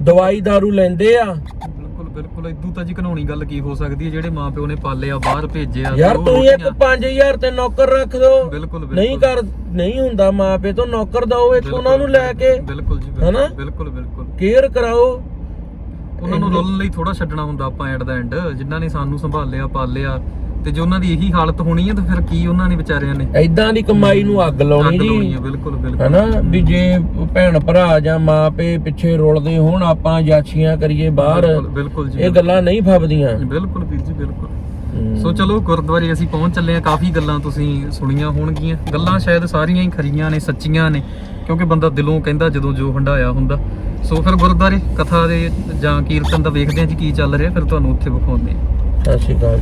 ਦਵਾਈ ਦਾਰੂ ਲੈਂਦੇ ਆ। ਬਿਲਕੁਲ ਬਿਲਕੁਲ। ਇਦੋਂ ਤਾਂ ਜੀ ਘਨਾਉਣੀ ਗੱਲ ਕੀ ਹੋ ਸਕਦੀ ਹੈ ਜਿਹੜੇ ਮਾਪਿਓ ਨੇ ਪਾਲੇ ਆ ਬਾਹਰ ਭੇਜਿਆ ਤੇ ਯਾਰ ਤੂੰ ਇੱਕ ਰੋਟੀਆਂ- 5000 ਤੇ ਨੌਕਰ ਰੱਖ ਦੋ। ਬਿਲਕੁਲ ਨਹੀਂ ਕਰ ਨਹੀਂ ਹੁੰਦਾ ਮਾਂ ਪਿਓ ਤੋਂ ਨੌਕਰ ਦਓ ਇੱਕ ਬਿਲਕੁਲ, ਉਹਨਾਂ ਨੂੰ ਲੈ ਕੇ। ਬਿਲਕੁਲ ਜੀ ਹਨਾ? ਬਿਲਕੁਲ ਬਿਲਕੁਲ ਬਿਲਕੁਲ। ਕੇਅਰ ਕਰਾਓ। ਉਹਨਾਂ ਨੂੰ ਰੋਲਣ ਲਈ ਥੋੜਾ ਛੱਡਣਾ ਹੁੰਦਾ ਆਪਾਂ ਐਟ ਦਾ ਐਂਡ। ਜਿਨ੍ਹਾਂ ਨੇ ਸਾਨੂੰ ਸੰਭਾਲਿਆ ਪਾਲਿਆ ਤੇ ਜੇ ਉਹਨਾਂ ਦੀ ਇਹੀ ਹਾਲਤ ਹੋਣੀ ਹੈ ਤਾਂ ਫਿਰ ਕੀ ਉਹਨਾਂ ਨੇ ਵਿਚਾਰਿਆਂ ਨੇ? ਐਦਾਂ ਦੀ ਕਮਾਈ ਨੂੰ ਅੱਗ ਲਾਉਣੀ ਜੀ ਬਿਲਕੁਲ ਬਿਲਕੁਲ। ਹਨਾ? ਵੀ ਜੇ ਭੈਣ ਭਰਾ ਜਾਂ ਮਾਂ ਪੇ ਪਿੱਛੇ ਰੁਲਦੇ ਹੋਣ ਆਪਾਂ ਜਾਛੀਆਂ ਕਰੀਏ ਬਾਹਰ ਬਿਲਕੁਲ, ਜੀ ਇਹ ਗੱਲਾਂ ਨਹੀਂ ਫੱਬਦੀਆਂ। ਬਿਲਕੁਲ ਵੀਰ ਜੀ ਬਿਲਕੁਲ। ਸੋ ਚਲੋ ਗੁਰਦੁਆਰੇ ਅਸੀਂ ਪਹੁੰਚ ਚੱਲੇ ਆ ਕਾਫੀ ਗੱਲਾਂ ਤੁਸੀਂ ਸੁਣੀਆਂ ਹੋਣਗੀਆਂ। ਗੱਲਾਂ ਸ਼ਾਇਦ ਸਾਰੀਆਂ ਹੀ ਖਰੀਆਂ ਨੇ ਸੱਚੀਆਂ ਨੇ ਕਿਉਂਕਿ ਬੰਦਾ ਦਿਲੋਂ ਕਹਿੰਦਾ ਜਦੋਂ ਜੋ ਹੰਡਾਇਆ ਹੁੰਦਾ। ਸੋ ਫਿਰ ਗੁਰਦੁਆਰੇ ਕਥਾ ਦੇ ਜਾਂ ਕੀਰਤਨ ਦਾ ਵੇਖਦੇ ਆ ਜੀ ਕੀ ਚੱਲ ਰਿਹਾ ਫਿਰ ਤੁਹਾਨੂੰ ਉੱਥੇ ਵਿਖਾਉਂਦੇ ਆ ਸਤਿ ਸ਼੍ਰੀ ਅਕਾਲ